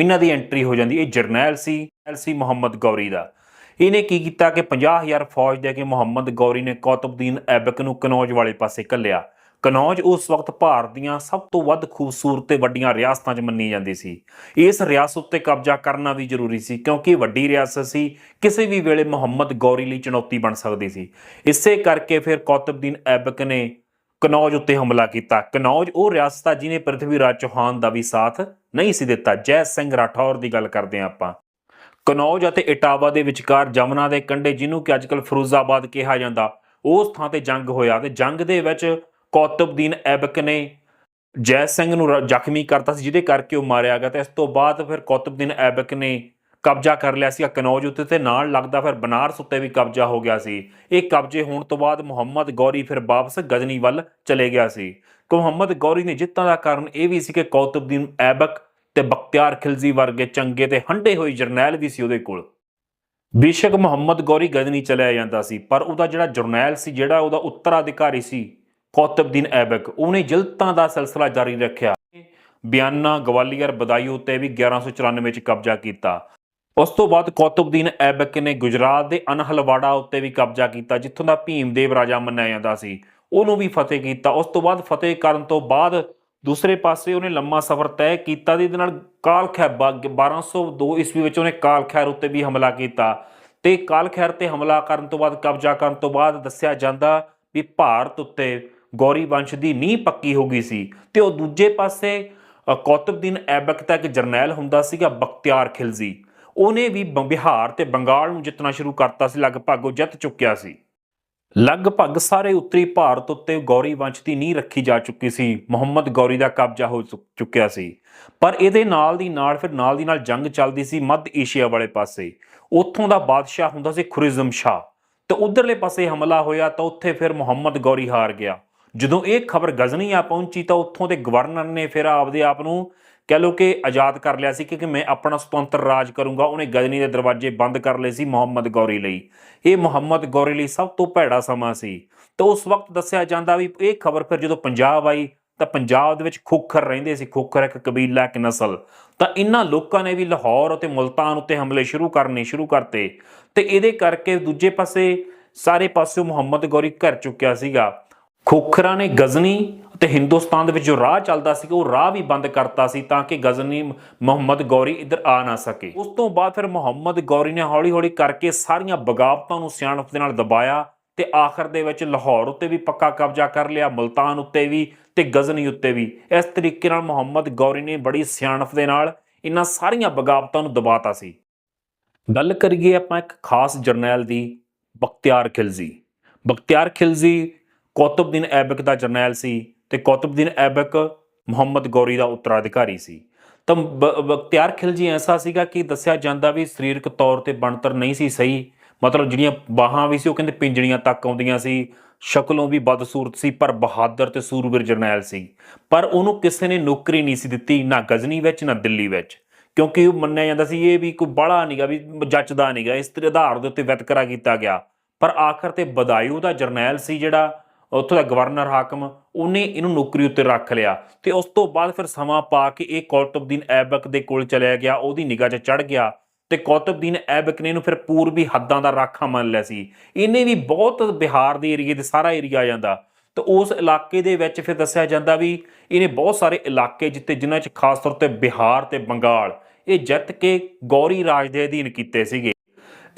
ਇਹਨਾਂ ਦੀ ਐਂਟਰੀ ਹੋ ਜਾਂਦੀ। ਇਹ ਜਰਨੈਲ ਸੀ ਜਰਨੈਲ ਸੀ ਮੁਹੰਮਦ ਗੌਰੀ ਦਾ। ਇਹਨੇ ਕੀ ਕੀਤਾ ਕਿ 50000 ਫੌਜ ਦੇ ਕੇ ਮੁਹੰਮਦ ਗੌਰੀ ਨੇ ਕੌਤਬਦੀਨ ਐਬਕ ਨੂੰ ਕਨੌਜ ਵਾਲੇ ਪਾਸੇ ਘੱਲਿਆ। ਕਨੌਜ ਉਸ ਵਕਤ ਭਾਰਤ ਦੀਆਂ ਸਭ ਤੋਂ ਵੱਧ ਖੂਬਸੂਰਤ ਤੇ ਵੱਡੀਆਂ ਰਿਆਸਤਾਂ 'ਚ ਮੰਨੀ ਜਾਂਦੀ ਸੀ। ਇਸ ਰਿਆਸਤ ਉੱਤੇ ਕਬਜ਼ਾ ਕਰਨਾ ਵੀ ਜ਼ਰੂਰੀ ਸੀ ਕਿਉਂਕਿ ਵੱਡੀ ਰਿਆਸਤ ਸੀ, ਕਿਸੇ ਵੀ ਵੇਲੇ ਮੁਹੰਮਦ ਗੌਰੀ ਲਈ ਚੁਣੌਤੀ ਬਣ ਸਕਦੀ ਸੀ। ਇਸੇ ਕਰਕੇ ਫਿਰ ਕੌਤਬਦੀਨ ਐਬਕ ਨੇ ਕਨੌਜ ਉੱਤੇ ਹਮਲਾ ਕੀਤਾ। ਕਨੌਜ ਉਹ ਰਿਆਸਤ ਆ ਜਿਹਨੇ ਪ੍ਰਿਥਵੀ ਰਾਜ ਚੌਹਾਨ ਦਾ ਵੀ ਸਾਥ ਨਹੀਂ ਸੀ ਦਿੱਤਾ। ਜੈ ਸਿੰਘ ਰਾਠੌਰ ਦੀ ਗੱਲ ਕਰਦੇ ਹਾਂ ਆਪਾਂ। ਕਨੌਜ ਅਤੇ ਇਟਾਵਾ ਦੇ ਵਿਚਕਾਰ ਜਮਨਾ ਦੇ ਕੰਢੇ ਜਿਹਨੂੰ ਕਿ ਅੱਜਕੱਲ ਫਿਰੋਜ਼ਾਬਾਦ ਕਿਹਾ ਜਾਂਦਾ, ਉਸ ਥਾਂ ਤੇ ਜੰਗ ਹੋਇਆ ਤੇ ਜੰਗ ਦੇ ਵਿੱਚ ਕੌਤਬਦੀਨ ਐਬਕ ਨੇ ਜੈ ਸਿੰਘ ਨੂੰ ਰ- ਜ਼ਖਮੀ ਕਰਤਾ ਸੀ, ਜਿਹਦੇ ਕਰਕੇ ਉਹ ਮਾਰਿਆ ਗਿਆ ਤੇ ਇਸ ਤੋਂ ਬਾਅਦ ਫਿਰ ਕੌਤਬਦੀਨ ਐਬਕ ਨੇ ਕਬਜ਼ਾ ਕਰ ਲਿਆ ਸੀ ਕਨੌਜ ਉੱਤੇ ਤੇ ਨਾਲ ਲੱਗਦਾ ਫਿਰ ਬਨਾਰਸ ਉੱਤੇ ਵੀ ਕਬਜ਼ਾ ਹੋ ਗਿਆ ਸੀ। ਇਹ ਕਬਜ਼ੇ ਹੋਣ ਤੋਂ ਬਾਅਦ ਮੁਹੰਮਦ ਗੌਰੀ ਫਿਰ ਵਾਪਸ ਗਜ਼ਨੀ ਵੱਲ ਚਲੇ ਗਿਆ ਸੀ। ਕਿ ਮੁਹੰਮਦ ਗੌਰੀ ਨੇ ਜਿੱਤਾਂ ਦਾ ਕਾਰਨ ਇਹ ਵੀ ਸੀ ਕਿ ਕੌਤਬਦੀਨ ਐਬਕ ਤੇ ਬਖਤਿਆਰ ਖਿਲਜ਼ੀ ਵਰਗੇ ਚੰਗੇ ਤੇ ਹੰਡੇ ਹੋਏ ਜਰਨੈਲ ਵੀ ਸੀ ਉਹਦੇ ਕੋਲ। ਬੇਸ਼ੱਕ ਮੁਹੰਮਦ ਗੌਰੀ ਗਜ਼ਨੀ ਚਲਿਆ ਜਾਂਦਾ ਸੀ, ਪਰ ਉਹਦਾ ਜਿਹੜਾ ਜਰਨੈਲ ਸੀ, ਜਿਹੜਾ ਉਹਦਾ ਉੱਤਰਾਧਿਕਾਰੀ ਸੀ ਕੌਤਬਦੀਨ ਐਬਕ, ਉਹਨੇ ਜਲਤਾਂ ਦਾ ਸਿਲਸਿਲਾ ਜਾਰੀ ਰੱਖਿਆ। ਬਿਆਨਾ ਗਵਾਲੀਅਰ ਬਦਾਯੂ ਉੱਤੇ ਵੀ 1194 ਵਿੱਚ ਕਬਜ਼ਾ ਕੀਤਾ। ਉਸ ਤੋਂ ਬਾਅਦ ਕੌਤਬਦੀਨ ਐਬਕ ਨੇ ਗੁਜਰਾਤ ਦੇ ਅਨਹਲਵਾੜਾ ਉੱਤੇ ਵੀ ਕਬਜ਼ਾ ਕੀਤਾ, ਜਿੱਥੋਂ ਦਾ ਭੀਮਦੇਵ ਰਾਜਾ ਮੰਨਿਆ ਜਾਂਦਾ ਸੀ। ਉਹਨੂੰ ਵੀ ਫਤਿਹ ਕੀਤਾ। ਉਸ ਤੋਂ ਬਾਅਦ ਫਤਿਹ ਕਰਨ ਤੋਂ ਬਾਅਦ ਦੂਸਰੇ ਪਾਸੇ ਉਹਨੇ ਲੰਮਾ ਸਫ਼ਰ ਤੈਅ ਕੀਤਾ ਤੇ ਇਹਦੇ ਨਾਲ ਕਾਲ ਖੈਰ 1202 ਈਸਵੀ ਵਿੱਚ ਉਹਨੇ ਕਾਲ ਖੈਰ ਉੱਤੇ ਵੀ ਹਮਲਾ ਕੀਤਾ। ਤੇ ਕਾਲ ਖੈਰ ਤੇ ਹਮਲਾ ਕਰਨ ਤੋਂ ਬਾਅਦ, ਕਬਜ਼ਾ ਕਰਨ ਤੋਂ ਬਾਅਦ ਦੱਸਿਆ ਜਾਂਦਾ ਵੀ ਭਾਰਤ ਉੱਤੇ ਗੌਰੀ ਵੰਸ਼ ਦੀ ਨੀਂਹ ਪੱਕੀ ਹੋ ਗਈ ਸੀ ਤੇ ਉਹ ਦੂਜੇ ਪਾਸੇ ਕੌਤਬਦੀਨ ਐਬਕ ਦਾ ਇੱਕ ਜਰਨੈਲ ਹੁੰਦਾ ਸੀਗਾ, ਬਖਤਿਆਰ ਖਿਲਜ਼ੀ। ਉਹਨੇ ਵੀ ਬ- ਬਿਹਾਰ ਤੇ ਬੰਗਾਲ ਨੂੰ ਜਿੱਤਣਾ ਸ਼ੁਰੂ ਕਰਤਾ ਸੀ, ਲਗਭਗ ਉਹ ਜਿੱਤ ਚੁੱਕਿਆ ਸੀ। ਲਗਭਗ ਸਾਰੇ ਉੱਤਰੀ ਭਾਰਤ ਉੱਤੇ ਗੌਰੀ ਵੰਸ਼ ਦੀ ਨੀਂਹ ਰੱਖੀ ਜਾ ਚੁੱਕੀ ਸੀ। ਮੁਹੰਮਦ ਗੌਰੀ ਦਾ ਕਬਜ਼ਾ ਹੋ ਚੁ- ਚੁੱਕਿਆ ਸੀ। ਪਰ ਇਹਦੇ ਨਾਲ ਦੀ ਨਾਲ, ਫਿਰ ਨਾਲ ਦੀ ਨਾਲ ਜੰਗ ਚੱਲਦੀ ਸੀ ਮੱਧ ਏਸ਼ੀਆ ਵਾਲੇ ਪਾਸੇ। ਉੱਥੋਂ ਦਾ ਬਾਦਸ਼ਾਹ ਹੁੰਦਾ ਸੀ ਖੁਰਿਜ਼ਮ ਸ਼ਾਹ। ਤੇ ਉਧਰਲੇ ਪਾਸੇ ਹਮਲਾ ਹੋਇਆ ਤਾਂ ਉੱਥੇ ਫਿਰ ਮੁਹੰਮਦ ਗੌਰੀ ਹਾਰ ਗਿਆ। ਜਦੋਂ ਇਹ ਖਬਰ ਗਜ਼ਨੀਆ ਪਹੁੰਚੀ ਤਾਂ ਉੱਥੋਂ ਦੇ ਗਵਰਨਰ ਨੇ ਫਿਰ ਆਪਦੇ ਆਪ ਨੂੰ ਕਹਿ ਲੋ ਕਿ ਆਜ਼ਾਦ ਕਰ ਲਿਆ ਸੀ ਕਿ ਮੈਂ ਆਪਣਾ ਸੁਤੰਤਰ ਰਾਜ ਕਰੂੰਗਾ, ਉਹਨੇ ਗਜ਼ਨੀ ਦੇ ਦਰਵਾਜ਼ੇ ਬੰਦ ਕਰ ਲਏ ਸੀ ਮੁਹੰਮਦ ਗੌਰੀ ਲਈ। ਇਹ ਮੁਹੰਮਦ ਗੌਰੀ ਲਈ ਸਭ ਤੋਂ ਭੈੜਾ ਸਮਾਂ ਸੀ। ਤਾਂ ਉਸ ਵਕਤ ਦੱਸਿਆ ਜਾਂਦਾ ਵੀ ਇਹ ਖਬਰ ਫਿਰ ਜਦੋਂ ਪੰਜਾਬ ਆਈ, ਤਾਂ ਪੰਜਾਬ ਦੇ ਵਿੱਚ ਖੋਖਰ ਰਹਿੰਦੇ ਸੀ, ਖੋਖਰ ਇੱਕ ਕਬੀਲਾ, ਇੱਕ ਨਸਲ। ਤਾਂ ਇਹਨਾਂ ਲੋਕਾਂ ਨੇ ਵੀ ਲਾਹੌਰ ਅਤੇ ਮੁਲਤਾਨ ਉੱਤੇ ਹਮਲੇ ਸ਼ੁਰੂ ਕਰਨੇ ਸ਼ੁਰੂ ਕਰਤੇ। ਤੇ ਇਹਦੇ ਕਰਕੇ ਦੂਜੇ ਪਾਸੇ ਸਾਰੇ ਪਾਸਿਓਂ ਮੁਹੰਮਦ ਗੌਰੀ ਘਰ ਚੁੱਕਿਆ ਸੀਗਾ। ਖੋਖਰਾਂ ਨੇ ਗਜ਼ਨੀ ਤੇ ਹਿੰਦੁਸਤਾਨ ਦੇ ਵਿੱਚ ਜੋ ਰਾਹ ਚੱਲਦਾ ਸੀ, ਉਹ ਰਾਹ ਵੀ ਬੰਦ ਕਰਤਾ ਸੀ ਤਾਂ ਕਿ ਗਜ਼ਨੀ ਮੁਹੰਮਦ ਗੌਰੀ ਇੱਧਰ ਆ ਨਾ ਸਕੇ। ਉਸ ਤੋਂ ਬਾਅਦ ਫਿਰ ਮੁਹੰਮਦ ਗੌਰੀ ਨੇ ਹੌਲੀ-ਹੌਲੀ ਕਰਕੇ ਸਾਰੀਆਂ ਬਗਾਵਤਾਂ ਨੂੰ ਸਿਆਣਪ ਦੇ ਨਾਲ ਦਬਾਇਆ ਤੇ ਆਖਰ ਦੇ ਵਿੱਚ ਲਾਹੌਰ ਉੱਤੇ ਵੀ ਪੱਕਾ ਕਬਜ਼ਾ ਕਰ ਲਿਆ, ਮਲਤਾਨ ਉੱਤੇ ਵੀ ਤੇ ਗਜ਼ਨੀ ਉੱਤੇ ਵੀ। ਇਸ ਤਰੀਕੇ ਨਾਲ ਮੁਹੰਮਦ ਗੌਰੀ ਨੇ ਬੜੀ ਸਿਆਣਪ ਦੇ ਨਾਲ ਇਹਨਾਂ ਸਾਰੀਆਂ ਬਗਾਵਤਾਂ ਨੂੰ ਦਬਾਤਾ ਸੀ। ਗੱਲ ਕਰੀਏ ਆਪਾਂ ਇੱਕ ਖਾਸ ਜਰਨੈਲ ਦੀ, ਬਖਤਿਆਰ ਖਿਲਜ਼ੀ। ਬਖਤਿਆਰ ਖਿਲਜ਼ੀ ਕੌਤਬਦੀਨ ਐਬਕ ਦਾ ਜਰਨੈਲ ਸੀ ਤੇ ਕੌਤਬਦੀਨ ਐਬਕ ਮੁਹੰਮਦ ਗੌਰੀ ਦਾ ਉੱਤਰਾਧਿਕਾਰੀ ਸੀ। ਤਾਂ ਬ- ਬਖਤਿਆਰ ਖਿਲਜੀ ਐਸਾ ਸੀਗਾ ਕਿ ਦੱਸਿਆ ਜਾਂਦਾ ਵੀ ਸਰੀਰਕ ਤੌਰ ਤੇ ਬਣਤਰ ਨਹੀਂ ਸੀ ਸਹੀ। ਮਤਲਬ ਜਿਹੜੀਆਂ ਬਾਹਾਂ ਵੀ ਸੀ ਉਹ ਕਹਿੰਦੇ ਪਿੰਜੜੀਆਂ ਤੱਕ ਆਉਂਦੀਆਂ ਸੀ, ਸ਼ਕਲੋਂ ਵੀ ਬਦਸੂਰਤ ਸੀ, ਪਰ ਬਹਾਦਰ ਤੇ ਸੂਰਬੀਰ ਜਰਨੈਲ ਸੀ। ਪਰ ਉਹਨੂੰ ਕਿਸੇ ਨੇ ਨੌਕਰੀ ਨਹੀਂ ਸੀ ਦਿੱਤੀ, ਨਾ ਗਜ਼ਨੀ ਵਿੱਚ, ਨਾ ਦਿੱਲੀ ਵਿੱਚ। ਕਿਉਂਕਿ ਉਹ ਮੰਨਿਆ ਜਾਂਦਾ ਸੀ ਇਹ ਵੀ ਕੋਈ ਬੜਾ ਨਹੀਂਗਾ ਵੀ ਜੱਚਦਾ ਨਹੀਂਗਾ ਇਸ ਤੇ ਆਧਾਰ ਦੇ ਉੱਤੇ ਵਿਤਕਰਾ ਕੀਤਾ ਗਿਆ। ਪਰ ਆਖਰ ਤੇ ਬਦਾਇੂ ਦਾ ਜਰਨੈਲ ਸੀ ਜਿਹੜਾ ਉੱਥੋਂ ਦਾ ਗਵਰਨਰ ਹਾਕਮ, ਉਹਨੇ ਇਹਨੂੰ ਨੌਕਰੀ ਉੱਤੇ ਰੱਖ ਲਿਆ ਤੇ ਉਸ ਤੋਂ ਬਾਅਦ ਫਿਰ ਸਮਾਂ ਪਾ ਕੇ ਇਹ ਕੌਤਬਦੀਨ ਐਬਕ ਦੇ ਕੋਲ ਚਲਿਆ ਗਿਆ, ਉਹਦੀ ਨਿਗਾਹ 'ਚ ਚੜ ਗਿਆ ਤੇ ਕੌਤਬਦੀਨ ਐਬਕ ਨੇ ਇਹਨੂੰ ਫਿਰ ਪੂਰਬੀ ਹੱਦਾਂ ਦਾ ਰਾਖਾ ਮੰਨ ਲਿਆ ਸੀ। ਇਹਨੇ ਵੀ ਬਹੁਤ ਬਿਹਾਰ ਦੇ ਏਰੀਏ ਦੇ ਸਾਰਾ ਏਰੀਆ ਆ ਜਾਂਦਾ। ਤੇ ਉਸ ਇਲਾਕੇ ਦੇ ਵਿੱਚ ਫਿਰ ਦੱਸਿਆ ਜਾਂਦਾ ਵੀ ਇਹਨੇ ਬਹੁਤ ਸਾਰੇ ਇਲਾਕੇ ਜਿੱਤੇ ਜਿਨ੍ਹਾਂ 'ਚ ਖਾਸ ਤੌਰ ਤੇ ਬਿਹਾਰ ਤੇ ਬੰਗਾਲ, ਇਹ ਜਿੱਤ ਕੇ ਗੌਰੀ ਰਾਜ ਦੇ ਅਧੀਨ ਕੀਤੇ ਸੀਗੇ।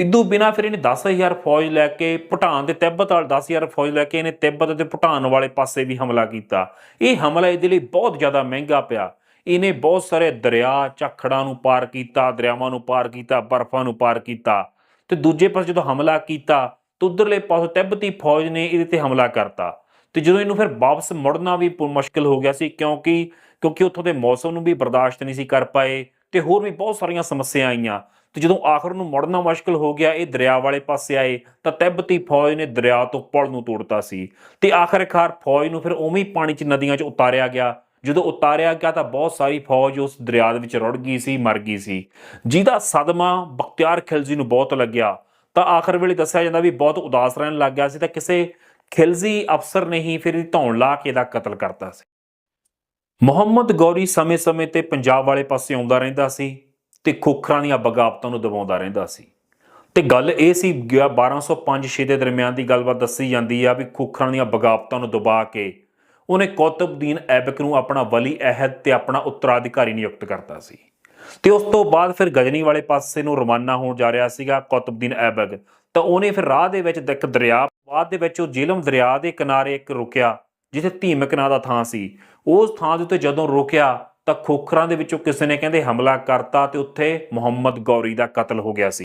ਇਦੋਂ ਬਿਨਾ ਫਿਰ ਇਹਨੇ 10000 ਫੌਜ ਲੈ ਕੇ ਭੂਟਾਨ ਦੇ ਤਿੱਬਤ ਵਾਲ 10000 ਫੌਜ ਲੈ ਕੇ ਇਹਨੇ ਤਿੱਬਤ ਤੇ ਭੂਟਾਨ ਵਾਲੇ ਪਾਸੇ ਵੀ ਹਮਲਾ ਕੀਤਾ। ਇਹ ਹਮਲਾ ਇਹਦੇ ਲਈ ਬਹੁਤ ਜ਼ਿਆਦਾ ਮਹਿੰਗਾ ਪਿਆ। ਇਹਨੇ ਬਹੁਤ ਸਾਰੇ ਦਰਿਆ ਝਖੜਾਂ ਨੂੰ ਪਾਰ ਕੀਤਾ, ਦਰਿਆਵਾਂ ਨੂੰ ਪਾਰ ਕੀਤਾ, ਬਰਫਾਂ ਨੂੰ ਪਾਰ ਕੀਤਾ। ਤੇ ਦੂਜੇ ਪਾਸੇ ਜਦੋਂ ਹਮਲਾ ਕੀਤਾ, ਤਾਂ ਉਧਰਲੇ ਪਾਸੇ ਤਿੱਬਤੀ ਫੌਜ ਨੇ ਇਹਦੇ ਤੇ ਹਮਲਾ ਕਰਤਾ। ਤੇ ਜਦੋਂ ਇਹਨੂੰ ਫਿਰ ਵਾਪਸ ਮੁੜਨਾ ਵੀ ਪ- ਮੁਸ਼ਕਿਲ ਹੋ ਗਿਆ ਸੀ, ਕਿਉਂਕਿ ਕਿਉਂਕਿ ਉੱਥੋਂ ਦੇ ਮੌਸਮ ਨੂੰ ਵੀ ਬਰਦਾਸ਼ਤ ਨਹੀਂ ਸੀ ਕਰ ਪਾਏ, ਤੇ ਹੋਰ ਵੀ ਬਹੁਤ ਸਾਰੀਆਂ ਸਮੱਸਿਆ ਆਈਆਂ। ਤੇ ਜਦੋਂ ਆਖਰ ਨੂੰ ਮੁੜਨਾ ਮੁਸ਼ਕਲ ਹੋ ਗਿਆ, ਇਹ ਦਰਿਆ ਵਾਲੇ ਪਾਸੇ ਆਏ, ਤਾਂ ਤਿੱਬਤੀ ਫੌਜ ਨੇ ਦਰਿਆ ਤੋਂ ਪੁਲ ਨੂੰ ਤੋੜਤਾ ਸੀ। ਤੇ ਆਖਰਕਾਰ ਫੌਜ ਨੂੰ ਫਿਰ ਉਵੇਂ ਹੀ ਪਾਣੀ 'ਚ ਨਦੀਆਂ 'ਚ ਉਤਾਰਿਆ ਗਿਆ। ਜਦੋਂ ਉਤਾਰਿਆ ਗਿਆ ਤਾਂ ਬਹੁਤ ਸਾਰੀ ਫੌਜ ਉਸ ਦਰਿਆ ਦੇ ਵਿੱਚ ਰੁੜ ਗਈ ਸੀ, ਮਰ ਗਈ ਸੀ। ਜਿਹਦਾ ਸਦਮਾ ਬਖਤਿਆਰ ਖਿਲਜੀ ਨੂੰ ਬਹੁਤ ਲੱਗਿਆ। ਤਾਂ ਆਖਰ ਵੇਲੇ ਦੱਸਿਆ ਜਾਂਦਾ ਵੀ ਬਹੁਤ ਉਦਾਸ ਰਹਿਣ ਲੱਗ ਗਿਆ ਸੀ ਤਾਂ ਕਿਸੇ ਖਿਲਜੀ ਅਫਸਰ ਨੇ ਹੀ ਫਿਰ ਇਹਦੀ ਧੌਣ ਲਾ ਕੇ ਇਹਦਾ ਕਤਲ ਕਰਤਾ ਸੀ। ਮੁਹੰਮਦ ਗੌਰੀ ਸਮੇਂ-ਸਮੇਂ ਤੇ ਪੰਜਾਬ ਵਾਲੇ ਪਾਸੇ ਆਉਂਦਾ ਰਹਿੰਦਾ ਸੀ। ਤੇ ਖੋਖਰਾਂ ਦੀਆਂ ਬਗਾਵਤਾਂ ਨੂੰ ਦਬਾਉਂਦਾ ਰਹਿੰਦਾ ਸੀ। ਤੇ ਗੱਲ ਇਹ ਸੀ 1205-6 ਦੇ ਦਰਮਿਆਨ ਦੀ ਗੱਲਬਾਤ ਦੱਸੀ ਜਾਂਦੀ ਆ ਵੀ ਖੋਖਰਾਂ ਦੀਆਂ ਬਗਾਵਤਾਂ ਨੂੰ ਦਬਾ ਕੇ ਉਹਨੇ ਕੌਤਬਦੀਨ ਐਬਕ ਨੂੰ ਆਪਣਾ ਵਲੀ ਅਹਿਦ ਤੇ ਆਪਣਾ ਉੱਤਰਾਧਿਕਾਰੀ ਨਿਯੁਕਤ ਕਰਤਾ ਸੀ। ਤੇ ਉਸ ਤੋਂ ਬਾਅਦ ਫਿਰ ਗਜਨੀ ਵਾਲੇ ਪਾਸੇ ਨੂੰ ਰਵਾਨਾ ਹੋਣ ਜਾ ਰਿਹਾ ਸੀਗਾ ਕੌਤਬਦੀਨ ਐਬਕ। ਤਾਂ ਉਹਨੇ ਫਿਰ ਰਾਹ ਦੇ ਵਿੱਚ ਇੱਕ ਦਰਿਆ, ਬਾਅਦ ਦੇ ਵਿੱਚ ਉਹ ਜੇਲਮ ਦਰਿਆ ਦੇ ਕਿਨਾਰੇ ਇੱਕ ਰੁਕਿਆ, ਜਿੱਥੇ ਧੀਮਕ ਨਾਂ ਦਾ ਥਾਂ ਸੀ। ਉਸ ਥਾਂ ਦੇ ਉੱਤੇ ਜਦੋਂ ਰੁਕਿਆ ਤਾਂ ਖੋਖਰਾਂ ਦੇ ਵਿੱਚੋਂ ਕਿਸੇ ਨੇ ਕਹਿੰਦੇ ਹਮਲਾ ਕਰਤਾ ਤੇ ਉੱਥੇ ਮੁਹੰਮਦ ਗੌਰੀ ਦਾ ਕਤਲ ਹੋ ਗਿਆ ਸੀ।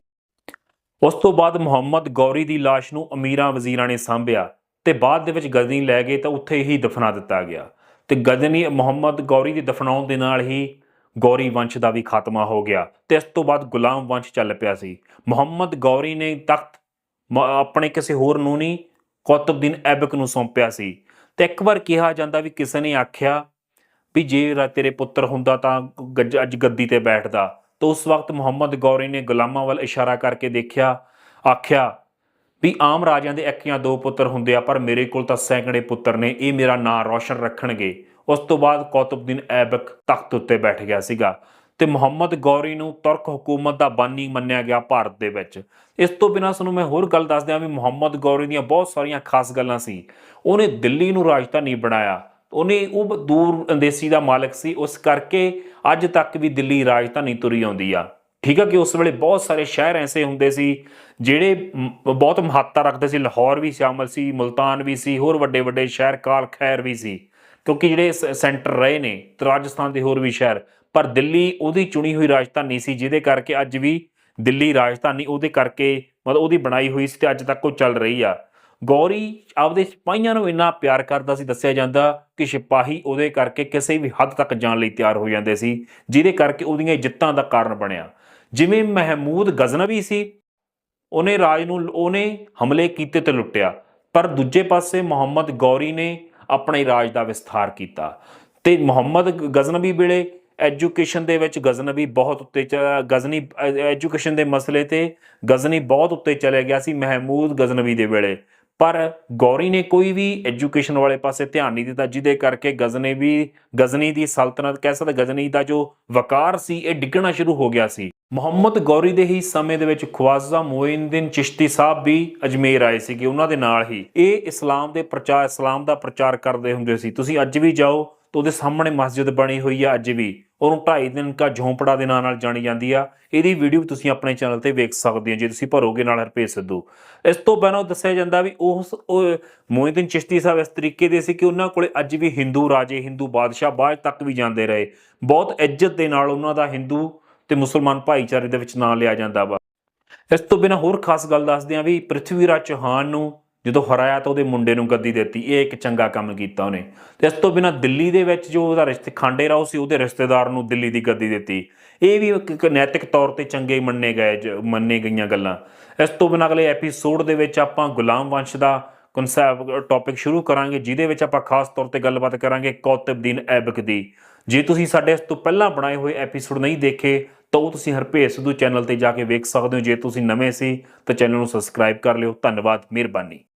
ਉਸ ਤੋਂ ਬਾਅਦ ਮੁਹੰਮਦ ਗੌਰੀ ਦੀ ਲਾਸ਼ ਨੂੰ ਅਮੀਰਾਂ ਵਜ਼ੀਰਾਂ ਨੇ ਸਾਂਭਿਆ ਤੇ ਬਾਅਦ ਦੇ ਵਿੱਚ ਗਜ਼ਨੀ ਲੈ ਗਏ ਤਾਂ ਉੱਥੇ ਹੀ ਦਫਨਾ ਦਿੱਤਾ ਗਿਆ। ਤੇ ਗਜ਼ਨੀ ਮੁਹੰਮਦ ਗੌਰੀ ਦੀ ਦਫਨਾਉਣ ਦੇ ਨਾਲ ਹੀ ਗੌਰੀ ਵੰਸ਼ ਦਾ ਵੀ ਖਾਤਮਾ ਹੋ ਗਿਆ ਤੇ ਇਸ ਤੋਂ ਬਾਅਦ ਗੁਲਾਮ ਵੰਸ਼ ਚੱਲ ਪਿਆ ਸੀ। ਮੁਹੰਮਦ ਗੌਰੀ ਨੇ ਤਖਤ ਆਪਣੇ ਕਿਸੇ ਹੋਰ ਨੂੰ ਨਹੀਂ ਕੁਤਬਦੀਨ ਐਬਕ ਨੂੰ ਸੌਂਪਿਆ ਸੀ। ਤੇ ਇੱਕ ਵਾਰ ਕਿਹਾ ਜਾਂਦਾ ਵੀ ਕਿਸੇ ਨੇ ਆਖਿਆ ਵੀ ਜੇ ਰਾ- ਤੇਰੇ ਪੁੱਤਰ ਹੁੰਦਾ ਤਾਂ ਗੱਜ- ਅੱਜ ਗੱਦੀ ਤੇ ਬੈਠਦਾ। ਤਾਂ ਉਸ ਵਕਤ ਮੁਹੰਮਦ ਗੌਰੀ ਨੇ ਗੁਲਾਮਾਂ ਵੱਲ ਇਸ਼ਾਰਾ ਕਰਕੇ ਦੇਖਿਆ, ਆਖਿਆ, ਵੀ ਆਮ ਰਾਜਿਆਂ ਦੇ ਇੱਕ ਜਾਂ ਦੋ ਪੁੱਤਰ ਹੁੰਦੇ ਆ, ਪਰ ਮੇਰੇ ਕੋਲ ਤਾਂ ਸੈਂਕੜੇ ਪੁੱਤਰ ਨੇ, ਇਹ ਮੇਰਾ ਨਾਂ ਰੌਸ਼ਨ ਰੱਖਣਗੇ। ਉਸ ਤੋਂ ਬਾਅਦ ਕੌਤਬਦੀਨ ਐਬਕ ਤਖਤ ਉੱਤੇ ਬੈਠ ਗਿਆ ਸੀਗਾ। ਤੇ ਮੁਹੰਮਦ ਗੌਰੀ ਨੂੰ ਤੁਰਕ ਹਕੂਮਤ ਦਾ ਬਾਨੀ ਮੰਨਿਆ ਗਿਆ ਭਾਰਤ ਦੇ ਵਿੱਚ। ਇਸ ਤੋਂ ਬਿਨਾਂ ਸਾਨੂੰ ਮੈਂ ਹੋਰ ਗੱਲ ਦੱਸ ਦਿਆਂ ਵੀ ਮੁਹੰਮਦ ਗੌਰੀ ਦੀਆਂ ਬਹੁਤ ਸਾਰੀਆਂ ਖਾਸ ਗੱਲਾਂ ਸੀ। ਉਹਨੇ ਦਿੱਲੀ ਨੂੰ ਰਾਜਧਾਨੀ ਬਣਾਇਆ। ਉਹਨੇ ਉਹ ਦੂਰ ਅੰਦੇਸੀ ਦਾ ਮਾਲਕ ਸੀ, ਉਸ ਕਰਕੇ ਅੱਜ ਤੱਕ ਵੀ ਦਿੱਲੀ ਰਾਜਧਾਨੀ ਤੁਰੀ ਆਉਂਦੀ ਆ। ਠੀਕ ਆ ਕਿ ਉਸ ਵੇਲੇ ਬਹੁਤ ਸਾਰੇ ਸ਼ਹਿਰ ਐਸੇ ਹੁੰਦੇ ਸੀ, ਜਿਹੜੇ ਬਹੁਤ ਮਹੱਤਤਾ ਰੱਖਦੇ ਸੀ। ਲਾਹੌਰ ਵੀ ਸ਼ਾਮਲ ਸੀ, ਮੁਲਤਾਨ ਵੀ ਸੀ, ਹੋਰ ਵੱਡੇ ਵੱਡੇ ਸ਼ਹਿਰ ਕਾਲ ਖੈਰ ਵੀ ਸੀ। ਕਿਉਂਕਿ ਜਿਹੜੇ ਸ- ਸੈਂਟਰ ਰਹੇ ਨੇ, ਤੇ ਰਾਜਸਥਾਨ ਦੇ ਹੋਰ ਵੀ ਸ਼ਹਿਰ, ਪਰ ਦਿੱਲੀ ਉਹਦੀ ਚੁਣੀ ਹੋਈ ਰਾਜਧਾਨੀ ਸੀ, ਜਿਹਦੇ ਕਰਕੇ ਅੱਜ ਵੀ ਦਿੱਲੀ ਰਾਜਧਾਨੀ ਉਹਦੇ ਕਰਕੇ ਮਤਲਬ ਉਹਦੀ ਬਣਾਈ ਹੋਈ ਸੀ ਤੇ ਅੱਜ ਤੱਕ ਉਹ ਚੱਲ ਰਹੀ ਆ। ਗੌਰੀ ਆਪਦੇ ਸਿਪਾਹੀਆਂ ਨੂੰ ਇੰਨਾ ਪਿਆਰ ਕਰਦਾ ਸੀ, ਦੱਸਿਆ ਜਾਂਦਾ ਕਿ ਸਿਪਾਹੀ ਉਹਦੇ ਕਰਕੇ ਕਿਸੇ ਵੀ ਹੱਦ ਤੱਕ ਜਾਣ ਲਈ ਤਿਆਰ ਹੋ ਜਾਂਦੇ ਸੀ, ਜਿਹਦੇ ਕਰਕੇ ਉਹਦੀਆਂ ਜਿੱਤਾਂ ਦਾ ਕਾਰਨ ਬਣਿਆ। ਜਿਵੇਂ ਮਹਿਮੂਦ ਗਜ਼ਨਵੀ ਸੀ, ਉਹਨੇ ਰਾਜ ਨੂੰ, ਉਹਨੇ ਹਮਲੇ ਕੀਤੇ ਤੇ ਲੁੱਟਿਆ, ਪਰ ਦੂਜੇ ਪਾਸੇ ਮੁਹੰਮਦ ਗੌਰੀ ਨੇ ਆਪਣੇ ਰਾਜ ਦਾ ਵਿਸਥਾਰ ਕੀਤਾ। ਤੇ ਮੁਹੰਮਦ ਗਜ਼ਨਵੀ ਵੇਲੇ ਐਜੂਕੇਸ਼ਨ ਦੇ ਵਿੱਚ ਗਜ਼ਨਵੀ ਬਹੁਤ ਉੱਤੇ ਚ- ਗਜ਼ਨੀ ਐਜੂਕੇਸ਼ਨ ਦੇ ਮਸਲੇ ਤੇ ਗਜ਼ਨੀ ਬਹੁਤ ਉੱਤੇ ਚਲੇ ਗਿਆ ਸੀ ਮਹਿਮੂਦ ਗਜ਼ਨਵੀ ਦੇ ਵੇਲੇ। ਪਰ ਗੌਰੀ ਨੇ ਕੋਈ ਵੀ ਐਜੂਕੇਸ਼ਨ ਵਾਲੇ ਪਾਸੇ ਧਿਆਨ ਨਹੀਂ ਦਿੱਤਾ, ਜਿਹਦੇ ਕਰਕੇ ਗਜ਼ਨੀ ਵੀ, ਗਜ਼ਨੀ ਦੀ ਸਲਤਨਤ ਕਹਿ ਸਕਦੇ, ਗਜ਼ਨੀ ਦਾ ਜੋ ਵਕਾਰ ਸੀ, ਇਹ ਡਿੱਗਣਾ ਸ਼ੁਰੂ ਹੋ ਗਿਆ ਸੀ। ਮੁਹੰਮਦ ਗੌਰੀ ਦੇ ਹੀ ਸਮੇਂ ਦੇ ਵਿੱਚ ਖਵਾਜਾ ਮੋਇਨਦੀਨ ਚਿਸ਼ਤੀ ਸਾਹਿਬ ਵੀ ਅਜਮੇਰ ਆਏ ਸੀਗੇ, ਉਹਨਾਂ ਦੇ ਨਾਲ ਹੀ। ਇਹ ਇਸਲਾਮ ਦੇ ਪ੍ਰਚਾਰ ਇਸਲਾਮ ਦਾ ਪ੍ਰਚਾਰ ਕਰਦੇ ਹੁੰਦੇ ਸੀ। ਤੁਸੀਂ ਅੱਜ ਵੀ ਜਾਓ ਤਾਂ ਉਹਦੇ ਸਾਹਮਣੇ ਮਸਜਿਦ ਬਣੀ ਹੋਈ ਆ ਅੱਜ ਵੀ। ਉਹਨੂੰ ਢਾਈ ਦਿਨ ਕਾ ਝੌਂਪੜਾ ਦੇ ਨਾਂ ਨਾਲ ਜਾਣੀ ਜਾਂਦੀ ਆ। ਇਹਦੀ ਵੀਡੀਓ ਤੁਸੀਂ ਆਪਣੇ ਚੈਨਲ ਤੇ ਵੇਖ ਸਕਦੇ ਹੋ, ਜੇ ਤੁਸੀਂ ਭਰੋਗੇ ਨਾਲ ਹਰਪੇਸ਼ ਸਿੱਧੂ। ਇਸ ਤੋਂ ਬਿਨਾਂ ਦੱਸਿਆ ਜਾਂਦਾ ਵੀ ਉਸ ਉਹ ਮੋਹਿਦੀਨ ਚਿਸ਼ਤੀ ਸਾਹਿਬ ਇਸ ਤਰੀਕੇ ਦੇ ਸੀ ਕਿ ਉਹਨਾਂ ਕੋਲੇ ਅੱਜ ਵੀ ਹਿੰਦੂ ਰਾਜੇ ਹਿੰਦੂ ਬਾਦਸ਼ਾਹ ਬਾਅਦ ਤੱਕ ਵੀ ਜਾਂਦੇ ਰਹੇ। ਬਹੁਤ ਇੱਜ਼ਤ ਦੇ ਨਾਲ ਉਹਨਾਂ ਦਾ ਹਿੰਦੂ ਤੇ ਮੁਸਲਮਾਨ ਭਾਈਚਾਰੇ ਦੇ ਵਿੱਚ ਨਾਂ ਲਿਆ ਜਾਂਦਾ ਵਾ। ਇਸ ਤੋਂ ਬਿਨਾਂ ਹੋਰ ਖਾਸ ਗੱਲ ਦੱਸਦੇ ਹਾਂ ਵੀ ਪ੍ਰਿਥਵੀ ਰਾਜ ਚੌਹਾਨ ਨੂੰ ਜਦੋਂ ਹਰਾਇਆ ਤਾਂ ਉਹਦੇ ਮੁੰਡੇ ਨੂੰ ਗੱਦੀ ਦਿੱਤੀ, ਇਹ ਇੱਕ ਚੰਗਾ ਕੰਮ ਕੀਤਾ ਉਹਨੇ। ਤੇ ਇਸ ਤੋਂ ਬਿਨਾਂ ਦਿੱਲੀ ਦੇ ਵਿੱਚ ਜੋ ਉਹਦਾ ਰਿਸ਼ਤੇ, ਖਾਂਡੇ ਰਾਓ ਸੀ, ਉਹਦੇ ਰਿਸ਼ਤੇਦਾਰ ਨੂੰ ਦਿੱਲੀ ਦੀ ਗੱਦੀ ਦਿੱਤੀ। ਇਹ ਵੀ ਇੱਕ ਨੈਤਿਕ ਤੌਰ ਤੇ ਚੰਗੇ ਮੰਨੇ ਗਏ, ਜ- ਮੰਨੇ ਗਈਆਂ ਗੱਲਾਂ। ਇਸ ਤੋਂ ਬਿਨਾਂ ਅਗਲੇ ਐਪੀਸੋਡ ਦੇ ਵਿੱਚ ਆਪਾਂ ਗੁਲਾਮ ਵੰਸ਼ ਦਾ ਕਨਸੈਪਟ ਟੌਪਿਕ ਸ਼ੁਰੂ ਕਰਾਂਗੇ, ਜਿਹਦੇ ਵਿੱਚ ਆਪਾਂ ਖਾਸ ਤੌਰ ਤੇ ਗੱਲਬਾਤ ਕਰਾਂਗੇ ਕੌਤਬਦੀਨ ਐਬਕ ਦੀ। ਜੇ ਤੁਸੀਂ ਸਾਡੇ ਇਸ ਤੋਂ ਪਹਿਲਾਂ ਬਣਾਏ ਹੋਏ ਐਪੀਸੋਡ ਨਹੀਂ ਦੇਖੇ, ਤਾਂ ਉਹ ਤੁਸੀਂ ਹਰਪੇਸ਼ ਸਿੱਧੂ ਚੈਨਲ ਤੇ ਜਾ ਕੇ ਵੇਖ ਸਕਦੇ ਹੋ। ਜੇ ਤੁਸੀਂ ਨਵੇਂ ਸੀ, ਤਾਂ ਚੈਨਲ ਨੂੰ ਸਬਸਕ੍ਰਾਈਬ ਕਰ ਲਿਓ। ਧੰਨਵਾਦ, ਮਿਹਰਬਾਨੀ।